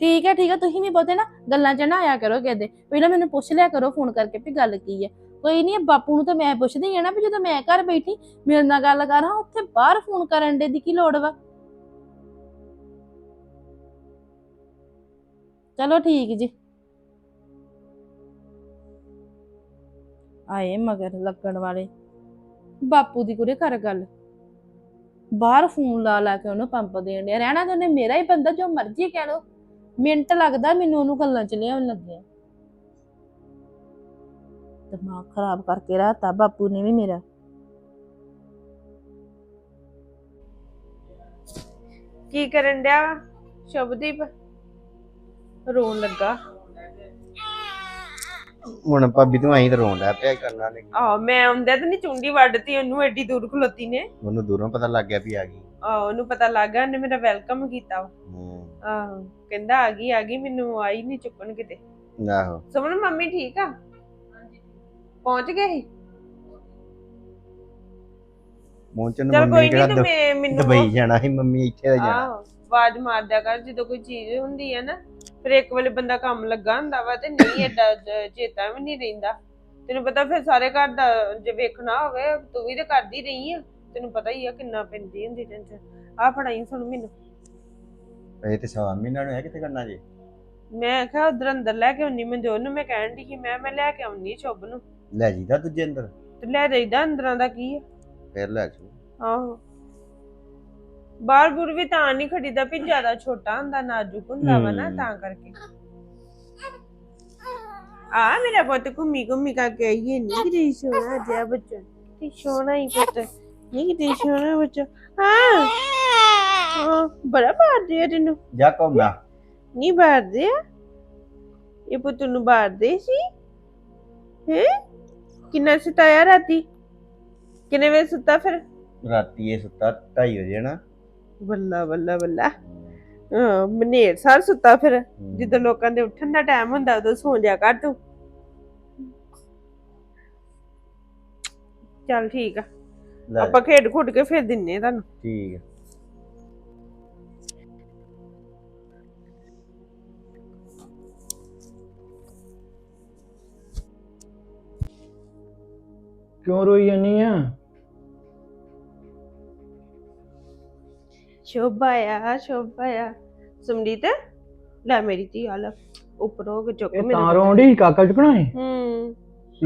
ਠੀਕ ਹੈ ਠੀਕ ਹੈ ਤੁਸੀਂ ਵੀ ਬਹੁਤੇ ਨਾ ਗੱਲਾਂ ਚ ਨਾ ਆਇਆ ਕਰੋ ਕਿਤੇ ਪਹਿਲਾਂ ਮੈਨੂੰ ਪੁੱਛ ਲਿਆ ਕਰੋ ਫੋਨ ਕਰਕੇ ਵੀ ਗੱਲ ਕੀ ਹੈ ਕੋਈ ਨਹੀਂ ਬਾਪੂ ਨੂੰ ਤਾਂ ਮੈਂ ਪੁੱਛਦੀ ਆ ਨਾ ਵੀ ਜਦੋਂ ਮੈਂ ਘਰ ਬੈਠੀ, ਮੇਰੇ ਨਾਲ ਗੱਲ ਕਰ, ਹਾਂ ਉੱਥੇ ਬਾਹਰ ਫੋਨ ਕਰਨ ਦੇ ਦੀ ਕੀ ਲੋੜ ਵਾ? ਚਲੋ ਠੀਕ ਜੀ। ਆਏ ਮਗਰ ਲੱਗਣ ਵਾਲੇ। ਬਾਪੂ ਦੀ ਕੁੜੇ, ਕਰ ਗੱਲ। ਬਾਹਰ ਫੋਨ ਲਾ ਲਾ ਕੇ ਉਹਨੂੰ ਪੰਪ ਦੇਣ ਡਿਆ। ਰਹਿਣਾ ਤਾਂ ਉਹਨੇ ਮੇਰਾ ਹੀ ਬੰਦਾ, ਜੋ ਮਰਜ਼ੀ ਕਹਿ ਲੋ ਮਿੰਟ ਲੱਗਦਾ ਮੈਨੂੰ ਉਹਨੂੰ ਗੱਲਾਂ ਚ ਲਿਆਉਣ ਲੱਗਿਆ। ਦਿਮਾਗ ਖਰਾਬ ਕਰਕੇ ਰਾਤਾ ਬਾਪੂ ਨੇ ਵੀ ਮੇਰਾ। ਕੀ ਕਰਨ ਡਿਆ ਵਾ? ਸ਼ੁਭਦੀਪ। ਰੋਣ ਲੱਗਾ। ਹੁਣ ਭਾਬੀ ਤੂੰ ਆਈ ਤਾਂ ਰੋਣ ਲੱਗ ਪਿਆ ਕਰਨਾ ਨੇ। ਆ ਮੈਂ ਆਉਂਦਾ ਤੇ ਨਹੀਂ ਚੁੰਡੀ ਵੱਢਤੀ ਉਹਨੂੰ ਐਡੀ ਦੂਰ ਖਲੋਤੀ ਨੇ। ਮੈਨੂੰ ਦੂਰੋਂ ਪਤਾ ਲੱਗ ਗਿਆ ਵੀ ਆ ਗਈ। ਆ ਉਹਨੂੰ ਪਤਾ ਲੱਗ ਗਿਆ ਉਹਨੇ ਮੇਰਾ ਵੈਲਕਮ ਕੀਤਾ। ਹੂੰ। ਆਹੋ ਕਹਿੰਦਾ ਆ ਗਈ ਆ ਗਈ ਮੈਨੂੰ ਆਈ ਨਹੀਂ ਚੁੱਕਣ ਕਿਤੇ। ਆਹੋ। ਸੁਮਨ ਮੰਮੀ ਠੀਕ ਆ? ਪਹੁੰਚ ਗਏ ਸੀ? ਮੋਚਨ ਚਲ ਮੰਮੀ ਕੋਈ ਕਿਹੜਾ ਨਹੀਂ ਤੂੰ ਮੈਂ ਮੈਨੂੰ ਦੁਬਈ ਜਾਣਾ ਸੀ ਮੰਮੀ ਇੱਥੇ ਦਾ ਜਾਣਾ। ਆਹੋ ਆਵਾਜ਼ ਮਾਰ ਦਿਆ ਕਰ ਜਦੋਂ ਕੋਈ ਚੀਜ਼ ਹੁੰਦੀ ਹੈ ਨਾ। ਫਿਰ ਇੱਕ ਵੇਲੇ ਬੰਦਾ ਕੰਮ ਲੱਗਾ ਹੁੰਦਾ ਵਾ ਤੇ ਨਹੀਂ ਐਡਾ ਜ- ਚੇਤਾ ਵੀ ਨਹੀਂ ਰਹਿੰਦਾ। ਤੈਨੂੰ ਪਤਾ ਫਿਰ ਸਾਰੇ ਘਰ ਦਾ ਜੇ ਵੇਖਣਾ ਹੋਵੇ ਤੂੰ ਵੀ ਤੇ ਕਰਦੀ ਰਹੀ ਆ। ਤੈਨੂੰ ਪਤਾ ਹੀ ਆ ਕਿੰਨਾ ਪੈਂਦੀ ਹੁੰਦੀ ਟੈਨਸ਼ਨ ਆ ਫੜਾਈ ਸੁਣ ਮੈਨੂੰ। ਇਹ ਤੇ ਸਵਾ ਮਹੀਨਾ ਨੂੰ ਹੈ ਕਿੱਥੇ ਕਰਨਾ ਜੀ? ਮੈਂ ਕਿਹਾ ਉਧਰ ਅੰਦਰ ਲੈ ਕੇ ਆਉਣੀ ਮਨਜੋਤ ਨੂੰ ਮੈਂ ਕਹਿਣ ਦੀ ਕਿ ਮੈਂ ਮੈਂ ਲੈ ਕੇ ਆਉਣੀ ਸ਼ੁਭ ਨੂੰ। ਲੈ ਜੀਦਾ ਦੂਜੇ ਅੰਦਰ? ਤੇ ਲੈ ਜਾਈਦਾ ਅੰਦਰਾਂ ਦਾ ਕੀ ਆ? ਫੇਰ ਲੈ ਜੂ ਆਹੋ। ਬਾਹਰ ਬੁਰ ਵੀ ਤਾਂ ਨਹੀਂ ਖੜੀਦਾ ਵੀ ਜ਼ਿਆਦਾ ਛੋਟਾ ਹੁੰਦਾ ਨਾਜ਼ੁਕ ਹੁੰਦਾ ਵਾ ਨਾ। ਤਾਂ ਕਰਕੇ। ਆ ਮੇਰਾ ਪੁੱਤ ਘੁੰਮੀ ਘੁੰਮੀ ਕਰਕੇ ਆਈਏ ਨਹੀਂ ਕਿਤੇ ਸੋਹਣਾ ਜਿਹਾ ਬੱਚਾ। ਤੇ ਸੋਹਣਾ ਹੀ ਪੁੱਤ। ਨਹੀਂ ਕਿਤੇ ਸੋਹਣਾ ਬੱਚਾ। ਹਾਂ। ਹਾਂ ਬੜਾ ਮਾਰਦੇ ਆ ਤੈਨੂੰ। ਜਾ ਘੁੰਮਾ ਨਹੀਂ ਮਾਰਦੇ ਆ। ਇਹ ਪੁੱਤ ਨੂੰ ਮਾਰਦੇ ਸੀ। ਹੈ? ਕਿੰਨਾ ਸੁਤਾਇਆ ਰਾਤੀ? ਕਿੰਨੇ ਵਜੇ ਸੁੱਤਾ ਫਿਰ? ਰਾਤੀ ਇਹ ਸੁੱਤਾ 2:30 ਵਜੇ ਨਾ। ਬੱਲਾ ਬੱਲਾ ਬੱਲਾ। ਹਾਂ ਮਨੇਰ ਸਾਰ ਸੁੱਤਾ ਫਿਰ। ਜਦੋਂ ਲੋਕਾਂ ਦੇ ਉੱਠਣ ਦਾ ਟਾਈਮ ਹੁੰਦਾ ਉਦੋਂ ਸੌਂ ਜਾ ਕਰ ਤੂੰ। ਚੱਲ ਠੀਕ ਆ। ਲੈ। ਆਪਾਂ ਖੇਡ ਖੁੱਡ ਕੇ ਫਿਰ ਦਿੰਨੇ ਆ ਤੁਹਾਨੂੰ। ਠੀਕ ਹੈ ਕਿਉਂ ਰੋਈ ਜਾਨੀ ਆ? ਸ਼ੋਭਾ ਆ ਸ਼ੋਭਾ ਆ। ਸਮਰੀਤ ਲੈ ਮੇਰੀ ਧੀ ਆ ਲੈ। ਉੱਪਰ ਹੋ ਕੇ ਚੁੱਕ ਇਹ ਮੇਰੇ ਤਾਂ ਰੋਂਡੀ ਕਾਕਾ ਚੁਕਣਾ ਹੈ ਹੂੰ।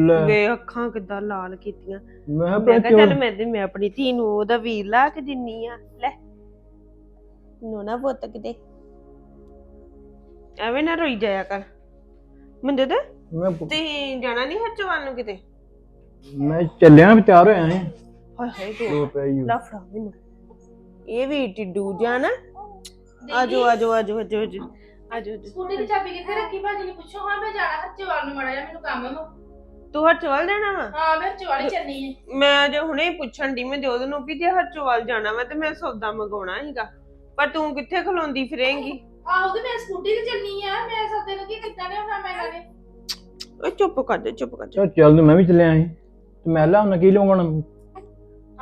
ਲੈ। ਵੇ ਅੱਖਾਂ ਕਿੱਦਾਂ ਲਾਲ ਕੀਤੀਆਂ। ਮੈਂ ਕਿਹਾ ਮੈਂ ਭੈਣ ਕਿਹਾ ਚੱਲ ਮੈਂ ਤੇ ਮੈਂ ਆਪਣੀ ਧੀ ਨੂੰ ਉਹਦਾ ਵੀਰ ਲਾ ਕੇ ਦਿੰਨੀ ਆ। ਲੈ। ਨੋਨਾ ਪੁੱਤ ਕਿਤੇ। ਐਵੇਂ ਨਾ ਰੋਈ ਜਾਇਆ ਕਰ। ਮੰਦੇ ਤੇ ਮੈਂ ਤੇ ਜਾਣਾ ਨਹੀਂ ਹਰਚਵਾਲ ਨੂੰ ਕਿਤੇ? ਮੈਂ ਚੱਲਿਆ ਵੀ ਤਿਆਰ ਹੋਇਆ ਸੀ। ਹਾਏ ਹਾਏ ਤੂੰ ਪਿਆ ਹੀ ਮੈਨੂੰ। ਇਹ ਵੀ ਟਿੱਡੂ ਜਾਣਾ ਆਜੋ ਆਜੋ ਆਜੋ ਆਜੋ ਆਜੋ। ਆਜੋ ਸਕੂਟੀ ਦੀ ਚਾਬੀ ਕਿੱਥੇ ਰੱਖੀ ਭਾਜੀ ਨੇ? ਪੁੱਛੋ ਹਾਂ ਮੈਂ ਜਾਣਾ ਹੱਚੇਵਾਲ ਨੂੰ ਮੜਾ ਜਾ ਮੈਨੂੰ ਕੰਮ ਵਾ। ਤੂੰ ਹਰਚਵਾਲ ਜਾਣਾ ਵਾ? ਹਾਂ ਮੈਂ ਹੱਚੇਵਾਲ ਹੀ ਚੱਲੀ ਹੈ ਮੈਂ ਜੇ ਹੁਣੇ ਹੀ ਪੁੱਛਣ ਦੀ ਮੈਂ ਦੇ ਉਹਨੂੰ ਵੀ ਜੇ ਹਰਚਵਾਲ ਜਾਣਾ ਵਾ ਤੇ ਮੈਂ ਸੌਦਾ ਮੰਗਾਉਣਾ ਸੀਗਾ। ਪਰ ਤੂੰ ਕਿੱਥੇ ਖਲੋਂਦੀ ਫਿਰੇਂਗੀ? ਆਹੋ ਤੇ ਮੈਂ ਸਕੂਟੀ ਤੇ ਚੱਲਣੀ ਆ। ਮੈਂ ਸੱਦੇ ਨੂੰ ਕੀ ਕਿੱਦਾਂ ਨੇ ਉਹਨਾਂ ਮੈਂ ਨਾਲੇ ਓਏ ਚੁੱਪ ਕਰ ਜਾ ਚੁੱਪ ਕਰ ਜਾ। ਚਲ ਮੈਂ ਵੀ ਚੱਲਿਆ ਸੀ। ਤੇ ਮੈਂ ਲਾ ਹੁਣ ਕੀ ਲਵਾਉਣਾ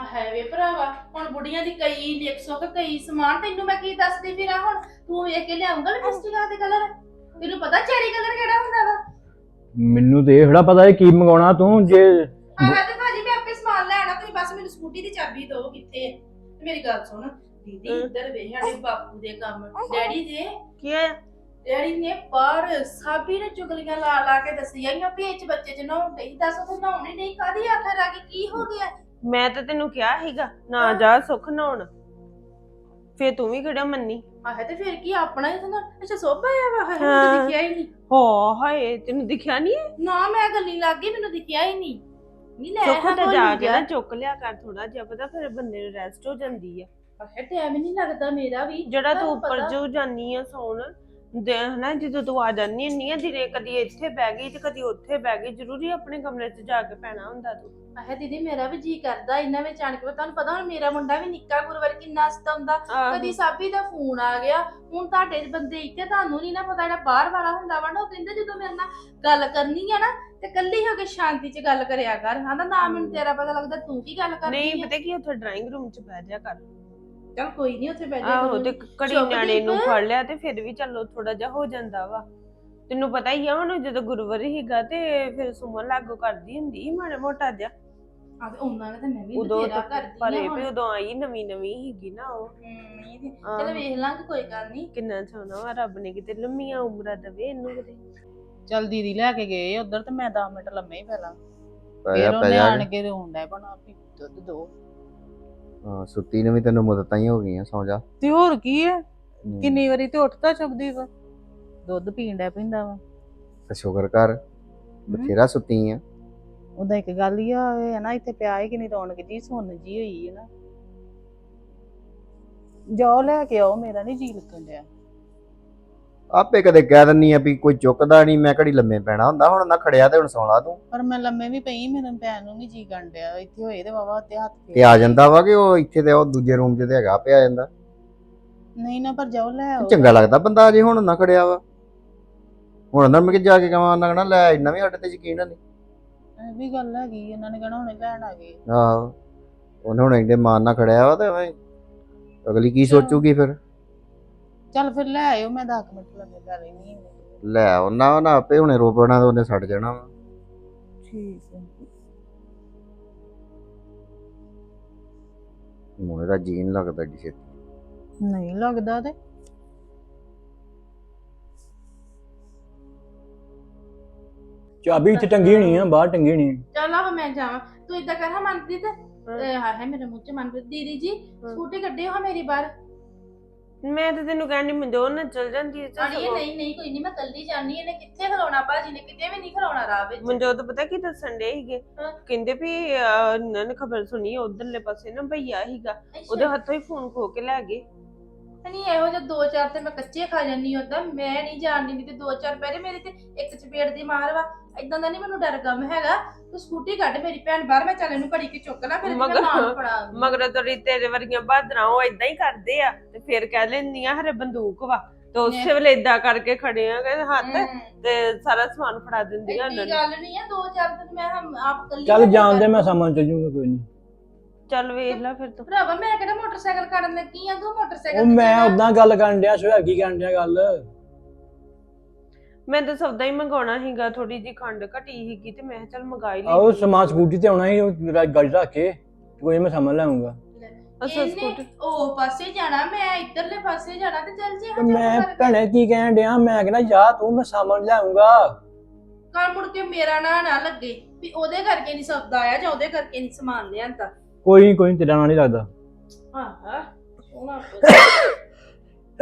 ਆ ਹੈ ਵੇ ਭਰਾਵਾ ਹੁਣ ਬੁੜੀਆਂ ਦੀ ਕਈ ਲਿਖਸੋ ਕਿ ਕਈ ਸਮਾਨ ਤੈਨੂੰ ਮੈਂ ਕੀ ਦੱਸਦੀ ਫਿਰਾਂ ਹੁਣ? ਤੂੰ ਵੇਖ ਕੇ ਲਿਆਉਂਗਾ ਲਿਪਸਟਿਕਾਂ ਦੇ ਕਲਰ? ਤੈਨੂੰ ਪਤਾ ਚੈਰੀ ਕਲਰ ਕਿਹੜਾ ਹੁੰਦਾ ਵਾ? ਮੈਨੂੰ ਤੇ ਇਹ ਥੋੜਾ ਪਤਾ ਹੈ ਕੀ ਮੰਗਾਉਣਾ ਤੂੰ ਜੇ ਹਾਂ ਤੇ ਭਾਜੀ ਮੈਂ ਆਪੇ ਸਮਾਨ ਲੈ ਆਣਾ ਤੁਸੀਂ ਬਸ ਮੈਨੂੰ ਸਕੂਟੀ ਦੀ ਚਾਬੀ ਦਿਓ ਕਿੱਥੇ? ਹੈ ਤੇ ਮੇਰੀ ਗੱਲ ਸੁਣ ਦੀਦੀ ਹਮ। ਇੱਧਰ ਵੇ ਸਾਡੇ ਬਾਪੂ ਦੇ ਕੰਮ। ਡੈਡੀ ਦੇ ਕੀ ਹੈ ਡੈਡੀ ਨੇ ਬਾਹਰ ਸਾਬੀ ਨੇ ਚੁਗਲੀਆਂ ਲਾ ਲਾ ਕੇ ਦੱਸੀਆਂ ਕਿ ਵੀ ਇਹ ਚ ਬੱਚੇ ਚ ਨਹਾਉਣ ਨਹੀਂ ਦੱਸ ਉਹ ਨਹਾਉਣ ਨਹੀਂ ਕਾਦੀ ਆਖਰ ਆ ਗਈ? ਕੀ ਹੋ ਗਿਆ? ਮੈਂ ਤਾਂ ਤੈਨੂੰ ਕਿਹਾ ਸੀਗਾ ਨਾ ਜਾ ਸੁੱਖ ਨਾਉਣ ਫੇਰ ਤੂੰ ਵੀ ਕਿਹੜਾ ਮੰਨੀ? ਆਹ ਤੇ ਫਿਰ ਕੀ ਆਪਣਾ ਹੀ ਤਾਂ ਅੱਛਾ ਸੋਭਾ ਆ ਵਾ ਹਰ ਹਾਂ। ਦਿਖਿਆ ਹੀ ਨਹੀਂ। ਹੋ ਹਾਏ ਤੈਨੂੰ ਦਿਖਿਆ ਨਹੀਂ ਨਾ ਮੈਂ ਗੱਲੀ ਲੱਗ ਗਈ ਮੈਨੂੰ ਦਿਖਿਆ ਹੀ ਨਹੀਂ। ਨਹੀਂ ਲੈ ਸੁੱਖ ਹਾਂ ਤੇ ਜਾ ਕੇ। ਨਾ ਚੁੱਕ ਲਿਆ ਕਰ ਥੋੜਾ ਜਿਹਾ ਪਤਾ ਫਿਰ ਬੰਦੇ ਨੂੰ ਰੈਸਟ ਹੋ ਜਾਂਦੀ ਆ। ਆਹ ਟਾਈਮ ਨਹੀਂ ਲੱਗਦਾ ਮੇਰਾ ਵੀ। ਜਿਹੜਾ ਤੂੰ ਤੁਹਾਨੂੰ ਉੱਪਰ ਪਤਾ। ਜੋ ਜਾਨੀ ਆ ਸੌਣ ਦੇ ਹਨਾ ਜਦੋਂ ਤੂੰ ਆ ਜਾਨੀ ਹੁੰਨੀ ਆ ਦਿਨੇ ਕਦੀ ਇੱਥੇ ਬਹਿ ਗਈ ਤੇ ਕਦੀ ਉੱਥੇ ਬਹਿ ਗਈ ਜ਼ਰੂਰੀ ਆਪਣੇ ਕਮਰੇ 'ਚ ਜਾ ਕੇ ਪੈਣਾ ਹੁੰਦਾ ਤੂੰ। ਆਹ ਦੀਦੀ ਮੇਰਾ ਵੀ ਜੀ ਕਰਦਾ ਇਹਨਾਂ ਵਿੱਚ ਆਣ ਕੇ ਤੁਹਾਨੂੰ ਪਤਾ ਹੁਣ ਮੇਰਾ ਮੁੰਡਾ ਵੀ ਨਿੱਕਾ ਗੁਰਵਰ ਕਿੰਨਾ ਸਤਾਉਂਦਾ ਆਹੋ। ਕਦੀ ਸਾਬੀ ਦਾ ਫੋਨ ਆ ਗਿਆ ਹੁਣ ਤੁਹਾਡੇ ਬੰਦੇ ਇੱਥੇ ਤੁਹਾਨੂੰ ਨਹੀਂ ਨਾ ਪਤਾ ਜਿਹੜਾ ਬਾਹਰ ਵਾਲਾ ਹੁੰਦਾ ਵਾ ਨਾ ਉਹ ਕਹਿੰਦੇ ਜਦੋਂ ਮੇਰੇ ਨਾਲ ਗੱਲ ਕਰਨੀ ਆ ਨਾ ਤੇ ਕੱਲੀ ਹੋ ਕੇ ਸ਼ਾਂਤੀ 'ਚ ਗੱਲ ਕਰਿਆ ਕਰ। ਹਨਾ ਨਾ ਮੈਨੂੰ ਤੇਰਾ ਪਤਾ ਲੱਗਦਾ ਤੂੰ ਕੀ ਗੱਲ ਕਰਦੀ ਨਹੀਂ ਹੈ ਪਤਾ ਕੀ ਉੱਥੇ ਡਰਾਇੰਗ ਰੂਮ 'ਚ ਬਹਿ ਜਾ ਕਰ। ਚਲ ਕੋਈ ਨਹੀਂ ਉੱਥੇ ਬਹਿ ਜਾ ਆਹੋ ਤੇ ਸ਼ੁਭਦੀਪ। ਨਿਆਣੇ ਨੂੰ ਫੜ ਲਿਆ ਤੇ ਫਿਰ ਵੀ ਚੱਲੋ ਥੋੜਾ ਜਿਹਾ ਹੋ ਜਾਂਦਾ ਵਾ। ਤੈਨੂੰ ਪਤਾ ਹੀ ਆ ਹੁਣ ਜਦੋਂ ਗੁਰਵਰ ਹੀਗਾ ਤੇ ਫਿਰ ਸੁਮਨ ਲਾਗੋ ਕਰਦੀ ਹੁੰਦੀ ਸੀ ਮਾੜਾ ਮੋਟਾ ਜਿਹਾ। ਆ ਤੇ ਉਹਨਾਂ ਨੇ ਤਾਂ ਮੈਂ ਵੀ ਉਦੋਂ ਬਥੇਰਾ ਕਰਦੀ ਪਰ ਆ ਇਹ ਹੁਣ। ਵੀ ਉਦੋਂ ਆਈ ਨਵੀਂ ਨਵੀਂ ਹੀਗੀ ਨਾ ਉਹ। ਹਮ, ਇਹ ਤੇ- ਆਹੋ। ਚਲ ਵੇਖ ਲਾਂਗੇ ਕੋਈ ਗੱਲ ਨਹੀਂ ਕਿੰਨਾ ਸੋਹਣਾ ਵਾ ਰੱਬ ਨੇ ਕਿਤੇ ਲੰਮੀਆਂ ਉਮਰਾਂ ਦੇਵੇ ਇਹਨੂੰ ਕਿਤੇ। ਚੱਲ ਦੀਦੀ ਲੈ ਕੇ ਗਏ ਉਧਰ ਤੇ ਮੈਂ 10 ਮਿੰਟ ਲੰਮੇ ਹੀ ਪੈਲਾਂ ਪੈ ਫਿਰ ਜਾ ਪੈ ਉਹਨੇ ਜਾ। ਆਣ ਕੇ ਰੋਂਦਾ ਬਣਾ ਵੀ ਦੁੱਧ ਦੋ। ਹਾਂ, ਸੁੱਤੀ ਨੂੰ ਵੀ ਤੈਨੂੰ ਮੁੱਦਤਾਂ ਹੀ ਹੋ ਗਈਆਂ ਸੌ ਜਾ। ਤੇ ਹੋਰ ਕੀ ਹੈ। ਕਿੰਨੀ ਵਾਰੀ ਤੇ ਉੱਠਦਾ ਚੁੱਕਦੀ ਵਾ। ਦੁੱਧ ਪੀਣ ਡੈ ਪੈਂਦਾ ਵਾ। ਤੇ ਸ਼ੁਕਰ ਕਰ ਬਥੇਰਾ ਸੁੱਤੀ ਆ। ਉਹਦਾ ਇੱਕ ਗੱਲ ਹੀ ਆ ਇਹ ਹੈ ਨਾ ਇੱਥੇ ਪਿਆ ਹੈ ਕਿ ਨਹੀਂ ਰੌਣਕ ਜੀ ਸੁੰਨ ਜੀ ਹੋਈ ਹੈ ਨਾ। ਜਾਓ ਲੈ ਕੇ ਆਓ ਮੇਰਾ ਨਹੀਂ ਜੀ ਲੱਗਣ ਡਿਆ। ਆਪੇ ਕਦੇ ਕਹਿ ਦਿੰਨੀ ਆ ਵੀ ਕੋਈ ਚੁੱਕਦਾ ਨਹੀਂ ਮੈਂ ਘੜੀ ਲੰਮੇ ਪੈਣਾ ਹੁੰਦਾ ਹੁਣ ਨਾ ਖੜਿਆ ਤੇ ਹੁਣ ਸੌਣਾ ਤੂੰ। ਪਰ ਮੈਂ ਲੰਮੇ ਵੀ ਪਈ ਮੇਰੇ ਪੈਣ ਨੂੰ ਨਹੀਂ ਜੀ ਕਰਨ ਡਿਆ ਇੱਥੇ ਹੋਏ ਤੇ ਵਾਵਾ ਤੇ ਹੱਥ ਤੇ ਆ ਜਾਂਦਾ ਵਾ ਕਿ ਉਹ ਇੱਥੇ ਤੇ ਉਹ ਦੂਜੇ ਰੂਮ 'ਚ ਤੇ ਹੈਗਾ ਪਿਆ ਜਾਂਦਾ। ਨਹੀਂ ਨਾ ਪਰ ਜਾਓ ਲੈ ਆਓ। ਚੰਗਾ ਲੱਗਦਾ ਬੰਦਾ ਅਜੇ ਹੁਣ ਨਾ ਖੜਿਆ ਵਾ। ਹੁਣ ਨਾ ਮੈਂ ਕਿ ਜਾ ਕੇ ਕਹਾਂ ਨਾ ਕਹਣਾ ਲੈ ਇੰਨਾ ਵੀ ਸਾਡੇ ਤੇ ਯਕੀਨ ਨਹੀਂ ਇਹ ਵੀ ਗੱਲ ਹੈਗੀ ਇਹਨਾਂ ਨੇ ਕਹਿਣਾ ਹੁਣੇ ਲੈਣ ਆ ਗਏ ਆਹੋ ਉਹਨੇ ਹੁਣ ਇੰਨੇ ਮਾਨ ਖੜਿਆ ਵਾ ਤੇ ਐਵੇਂ ਅਗਲੀ ਕੀ ਸੋਚੂਗੀ ਫਿਰ? ਚੱਲ ਫਿਰ ਲੈ ਆਇਓ ਮੈਂ 10 ਮਿੰਟ ਲੰਮੇ ਪੈ ਲੈਣੀ ਲੈ ਉਹਨਾਂ ਨਾ ਆਪੇ ਹੁਣੇ ਰੋਪਣਾ ਤੇ ਉਹਨੇ ਸੜ ਜਾਣਾ ਵਾ। ਠੀਕ ਹੈ। ਹੁਣ ਇਹਦਾ ਜੀਨ ਲੱਗਦਾ ਏਡੀ ਛੇਤੀ। ਨਹੀਂ ਲੱਗਦਾ ਤੇ। ਚਾਬੀ ਇੱਥੇ ਟੰਗੀ ਹੋਣੀ ਆ ਬਾਹਰ ਟੰਗੀ ਹੋਣੀ ਆ। ਚੱਲ ਆ ਮੈਂ ਜਾਵਾਂ। ਤੂੰ ਇਦਾਂ ਕਰ ਹਾਂ ਮਨਪ੍ਰੀਤ। ਇਹ ਹਾਂ ਹੈ ਮੇਰੇ ਮੂੰਹ 'ਚ ਮਨਪ੍ਰੀਤ। ਦੀਦੀ ਜੀ ਸਕੂਟੀ ਕੱਢਿਓ ਹਾਂ ਮੇਰੀ ਬਾਹਰ। ਮੈਂ ਤਾਂ ਤੈਨੂੰ ਕਹਿੰਦੀ ਮਨਜੋਤ ਨਾਲ ਚਲ ਜਾਂਦੀ ਹੈ ਅੜੀਏ ਨਹੀਂ ਨਹੀਂ ਕੋਈ ਨਹੀਂ ਮੈਂ ਕੱਲੀ ਜਾਣੀ ਇਹਨੇ ਕਿੱਥੇ ਖਲੋਣਾ ਭਾਜੀ ਨੇ ਕਿਤੇ ਵੀ ਨਹੀਂ ਖਲੋਣਾ ਰਾਹ ਵਿੱਚ। ਮਨਜੋਤ ਪਤਾ ਕੀ ਦੱਸਣ ਦੇ ਸੀਗੇ? ਹਾਂ। ਕਹਿੰਦੇ ਵੀ ਅਹ, ਇਹਨਾਂ ਨੇ ਖਬਰ ਸੁਣੀ ਉਧਰਲੇ ਪਾਸੇ ਨਾ ਭਈਆ ਸੀਗਾ ਉਹਦੇ ਹੱਥੋਂ ਹੀ ਫੋਨ ਖੋ ਕੇ ਲੈ ਗਏ। ਨਹੀਂ ਇਹੋ ਜਿਹਾ ਦੋ ਚਾਰ ਤੇ ਮੈਂ ਕੱਚੇ ਖਾ ਜੰਨੀ ਉਦਾਂ ਮੈਂ ਨਹੀਂ ਜਾਣਦੀ ਨਹੀਂ ਤੇ ਦੋ ਚਾਰ ਪੈਰੇ ਮੇਰੇ ਤੇ ਇੱਕ ਚਪੇੜ ਦੀ ਮਾਰ ਵਾ। ਇਦਾਂ ਦਾ ਨਹੀਂ ਮੈਨੂੰ ਡਰ ਗਮ ਹੈਗਾ। ਤੂੰ ਸਕੂਟੀ ਕੱਢ ਮੇਰੀ ਭੈਣ ਬਾਹਰ ਮੈਂ ਚੱਲ ਇਹਨੂੰ ਘੜੀ ਕੇ ਚੁੱਕ ਲਾ ਫਿਰ ਮੈਂ ਮਗਰ- ਨਾਲ ਫੜਾ ਮਗਰ ਤੇਰੀ ਤੇਰੇ ਵਰਗੀਆਂ ਬਹਾਦਰਾਂ ਉਹ ਇਦਾਂ ਹੀ ਕਰਦੇ ਆ ਤੇ ਫਿਰ ਕਹਿ ਲੈਂਦੀਆਂ ਹਰੇ ਬੰਦੂਕ ਵਾ। ਤੇ ਉਸੇ ਵੇਲੇ ਇਦਾਂ ਕਰਕੇ ਖੜੇ ਆ ਕਿ ਹੱਥ ਤੇ ਸਾਰਾ ਸਮਾਨ ਫੜਾ ਦਿੰਦੀਆਂ ਉਹਨਾਂ ਨੂੰ। ਗੱਲ ਨਹੀਂ ਆ ਦੋ ਚਾਰ ਦਿਨ ਮੈਂ ਆਪ ਕੱਲੀ ਚੱਲ ਜਾਣ ਦੇ ਮੈਂ ਸਾਮਾਨ ਚੱਲ ਜੂਗਾ ਕੋਈ ਨਹੀਂ। ਚੱਲ ਵੇਖ ਲੈ ਫਿਰ ਤੂੰ। ਭਰਾਵਾ ਮੈਂ ਕਿਹੜਾ ਮੋਟਰਸਾਈਕਲ ਕੱਢਣ ਲੱਗੀ ਆ? ਤੂੰ ਮੋਟਰਸਾਈਕਲ ਉਹ ਤੇ ਮੈਂ ਜਾਣਾ। ਉਦਾਂ ਗੱਲ ਕਰਨ ਡਿਆ ਸੁਹਾਗੀ ਕਰਨ ਡਿਆ ਗੱਲ? ਮੈਂ ਤਾਂ ਸੌਦਾ ਹੀ ਮੰਗਾਉਣਾ ਸੀਗਾ ਥੋੜੀ ਜੀ ਖੰਡ ਘਟੀ ਸੀਗੀ ਤੇ ਮੈਂ ਕਿਹਾ ਚੱਲ ਮੰਗਾ ਹੀ ਆਓ ਲਈ ਸਮਾਨ ਸਕੂਟੀ ਤੇ ਆਉਣਾ ਹੀ ਗੱਡੀ ਰੱਖ ਕੇ ਕੋਈ ਮੈਂ ਸਾਮਾਨ ਲਾਉਂਗਾ ਅਸਲ ਇਹਨੇ ਸਕੂਟਰ ਉਹ ਪਾਸੇ ਜਾਣਾ ਮੈਂ ਇੱਧਰਲੇ ਪਾਸੇ ਜਾਣਾ ਤੇ ਚੱਲ ਜੇ ਤੇ ਮੈਂ ਭੈਣੇ ਕੀ ਕਹਿਣ ਡਿਆ ਮੈਂ ਕਹਿੰਦਾ ਜਾ ਤੂੰ ਮੈਂ ਸਾਮਾਨ ਲਿਆਉਂਗਾ ਕੱਲ ਮੁੜ ਕੇ ਮੇਰਾ ਨਾਂ ਨਾ ਲੱਗੇ ਵੀ ਉਹਦੇ ਕਰਕੇ ਨਹੀਂ ਸਬਦਾ ਆਇਆ ਜਾਂ ਉਹਦੇ ਕਰਕੇ ਨਹੀਂ ਸਮਾਨ ਲਿਆਂਦਾ। ਕੋਈ ਨਹੀਂ ਕੋਈ ਨੀ, ਤੇਰਾ ਨਾਂ ਨਹੀਂ ਲੱਗਦਾ। ਆਹਾ ਸੋਹਣਾ ਪੁੱਤ।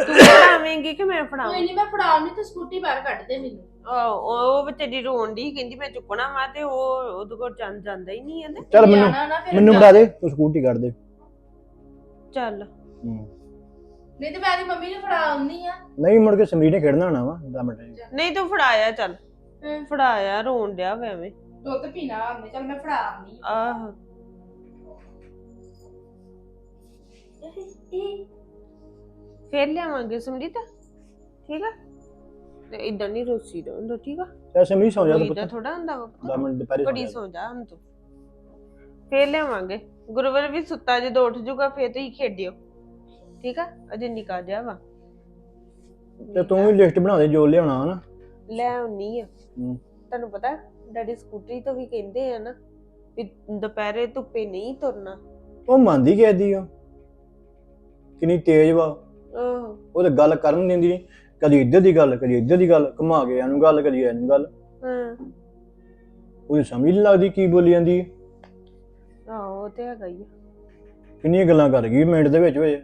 ਤੂੰ ਫੜਾਵੇਂਗੀ ਕਿ ਮੈਂ ਕੋਈ ਫੜਾਵਾਂ ਨਹੀਂ ਮੈਂ ਫੜਾਉਣੀ ਤੇ ਸਕੂਟੀ ਬਾਹਰ ਕੱਢ ਦੇ ਮੈਨੂੰ। ਆਹ, ਉਹ ਵਿਚਾਰੀ ਰੋਣ ਦੀ ਕਹਿੰਦੀ ਮੈਂ ਚੁੱਕਣਾ ਵਾ ਤੇ ਉਹ ਉਹਦੇ ਕੋਲ ਜਾਂ- ਜਾਂਦਾ ਹੀ ਨਹੀਂ ਇਹਨੇ ਚੱਲ ਮੈਨੂੰ ਨਿਆਣਾ ਨਾ ਫਿਰ ਮੈਨੂੰ ਫੜਾ ਦੇ ਤੂੰ ਸਕੂਟੀ ਕੱਢ ਦੇ। ਚੱਲ। ਹੂੰ। ਨਹੀਂ ਤੇ ਮੈਂ ਦੀ ਮੰਮੀ ਨੂੰ ਫੜਾ ਆਉਣੀ ਆ। ਨਹੀਂ ਮੁੜ ਕੇ ਸਮਰੀਤ ਨੇ ਖੇਡਣਾ ਹੋਣਾ ਵਾ 10 ਮਿੰਟ ਨਹੀਂ ਤੂੰ ਫੜਾਇਆ ਚੱਲ। ਫੜਾਇਆ ਰੋਣ ਡਿਆ ਵਾ ਐਵੇਂ। ਦੁੱਧ ਪੀਣਾ ਆਉਂਦੇ ਚੱਲ ਮੈਂ ਫੜਾ ਆਉਣੀ ਆਹ। ਫੇਰ ਲਿਆਵਾਂਗੇ ਸਮਰੀਤ। ਠੀਕ ਆ? ਤੇ ਇਦਾਂ ਨਹੀਂ ਰੋਸੀ ਰਹੋ ਠੀਕ ਆ? ਚੱਲ ਸਮਰੀਤ ਸੌ ਜਾ ਤੂੰ ਇਦਾਂ ਪੁੱਤ। ਥੋੜਾ ਹੁੰਦਾ ਵਾ 10 ਮਿੰਟ ਦੁਪਹਿਰੇ ਸੌ ਘੜੀ ਜਾ ਸੌ ਜਾ ਹੁਣ ਤੂੰ। ਫੇਰ ਲਿਆਵਾਂਗੇ। ਗੁਰਵਰ ਵੀ ਸੁੱਤਾ ਜਦੋਂ ਉੱਠ ਜੂਗਾ ਫੇਰ ਤੁਸੀਂ ਖੇਡਿਓ। ਠੀਕ ਆ? ਅਜੇ ਨਿਕਾ ਜਿਆ ਵਾ। ਤੇ ਤੂੰ ਵੀ ਲਿਸਟ ਬਣਾ ਦੇ ਜੋ ਲਿਆਉਣਾ ਨਾ। ਲੈ ਆਉਣੀ ਆ। ਹੂੰ। ਤੁਹਾਨੂੰ ਪਤਾ ਡੈਡੀ ਸਕੂਟਰੀ ਤੋਂ ਵੀ ਕਹਿੰਦੇ ਆ ਨਾ ਵੀ ਦੁਪਹਿਰੇ ਧੁੱਪੇ ਨਹੀਂ ਤੁਰਨਾ। ਉਹ ਮੰਨਦੀ ਕਿਹ ਦੀ ਉਹ ਕਿੰਨੀ ਤੇਜ਼ ਵਾ। ਆਹੋ। ਉਹ ਤੇ ਗੱਲ ਕਰਨ ਨੀ ਦਿੰਦੀ। ਨਹੀਂ ਕਦੀ ਇੱਧਰ ਦੀ ਗੱਲ ਕਦੀ ਇੱਧਰ ਦੀ ਗੱਲ ਘੁਮਾ ਕੇ ਇਹਨੂੰ ਗੱਲ ਕਦੀ ਇਹਨੂੰ ਗੱਲ। ਹਾਂ। ਉਹਦੀ ਸਮਝ ਨਹੀਂ ਲੱਗਦੀ ਕੀ ਬੋਲੀ ਜਾਂਦੀ। ਹੈ। ਆਹੋ ਉਹ ਤੇ ਹੈਗਾ ਹੀ ਆ। ਕਿੰਨੀਆਂ ਗੱਲਾਂ ਕਰ ਗਈ ਮਿੰਟ ਦੇ ਵਿੱਚ ਵਿੱਚ।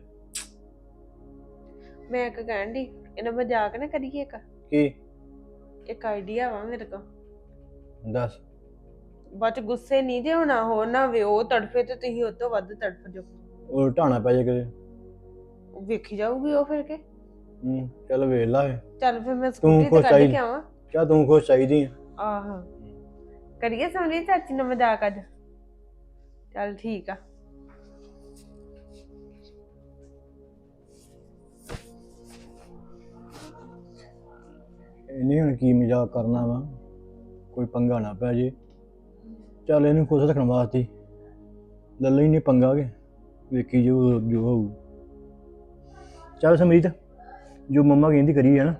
ਮੈਂ ਇੱਕ ਕਹਿਣ ਦੀ ਇਹਨਾਂ ਮਜ਼ਾਕ ਨਾ ਕਰੀਏ ਇੱਕ। ਕੀ? ਇੱਕ ਆਈਡੀਆ ਵਾ ਮੇਰੇ ਕੋਲ। ਦੱਸ। ਬਾਅਦ ਚ ਗੁੱਸੇ ਨਹੀਂ ਜੇ ਹੋਣਾ ਹੋ ਨਾ ਵੇ ਉਹ ਤੜਫੇ ਤੇ ਤੁਸੀਂ ਉਹ ਤੋਂ ਵੱਧ ਤੜਫ ਜਾਓ। ਉਹ ਢਾਣਾ ਪੈ ਜਾਏ ਕਿਤੇ। ਵੇਖੀ ਜਾਊਗੀ ਉਹ ਫਿਰ ਕੇ? ਹੂੰ ਚੱਲ ਵੇਖ ਲਾ ਫੇ ਚੱਲ ਫਿਰ ਮੈਂ ਸਕੂਟਰੀ ਤੇ ਖੁਸ਼ ਕੱਢ ਆਈ। ਕੇ ਆਵਾਂ। ਕਿਆ ਤੂੰ ਖੁਸ਼ ਚਾਹੀਦੀ ਆ। ਆਹੋ। ਕਰੀਏ ਸਮਰੀ ਚਾਚੀ ਨਾਲ ਮਜ਼ਾਕ ਅੱਜ? ਚੱਲ ਠੀਕ ਆ। ਇਹਨੇ ਹੁਣ ਕੀ ਮਜ਼ਾਕ ਕਰਨਾ ਵਾ? ਕੋਈ ਪੰਗਾ ਨਾ ਪੈ ਜੇ। ਚੱਲ ਇਹਨੂੰ ਖੁਸ਼ ਰੱਖਣ ਵਾਸਤੇ। ਲੈ ਲਈ ਨਹੀਂ ਪੰਗਾ ਕੇ ਵੇਖੀ ਜੋ ਜੋ ਹੋਊ। ਚੱਲ ਸਮਰੀਤ ਜੋ ਮੰਮਾ ਕਹਿੰਦੀ ਕਰੀ ਹੈ ਨਾ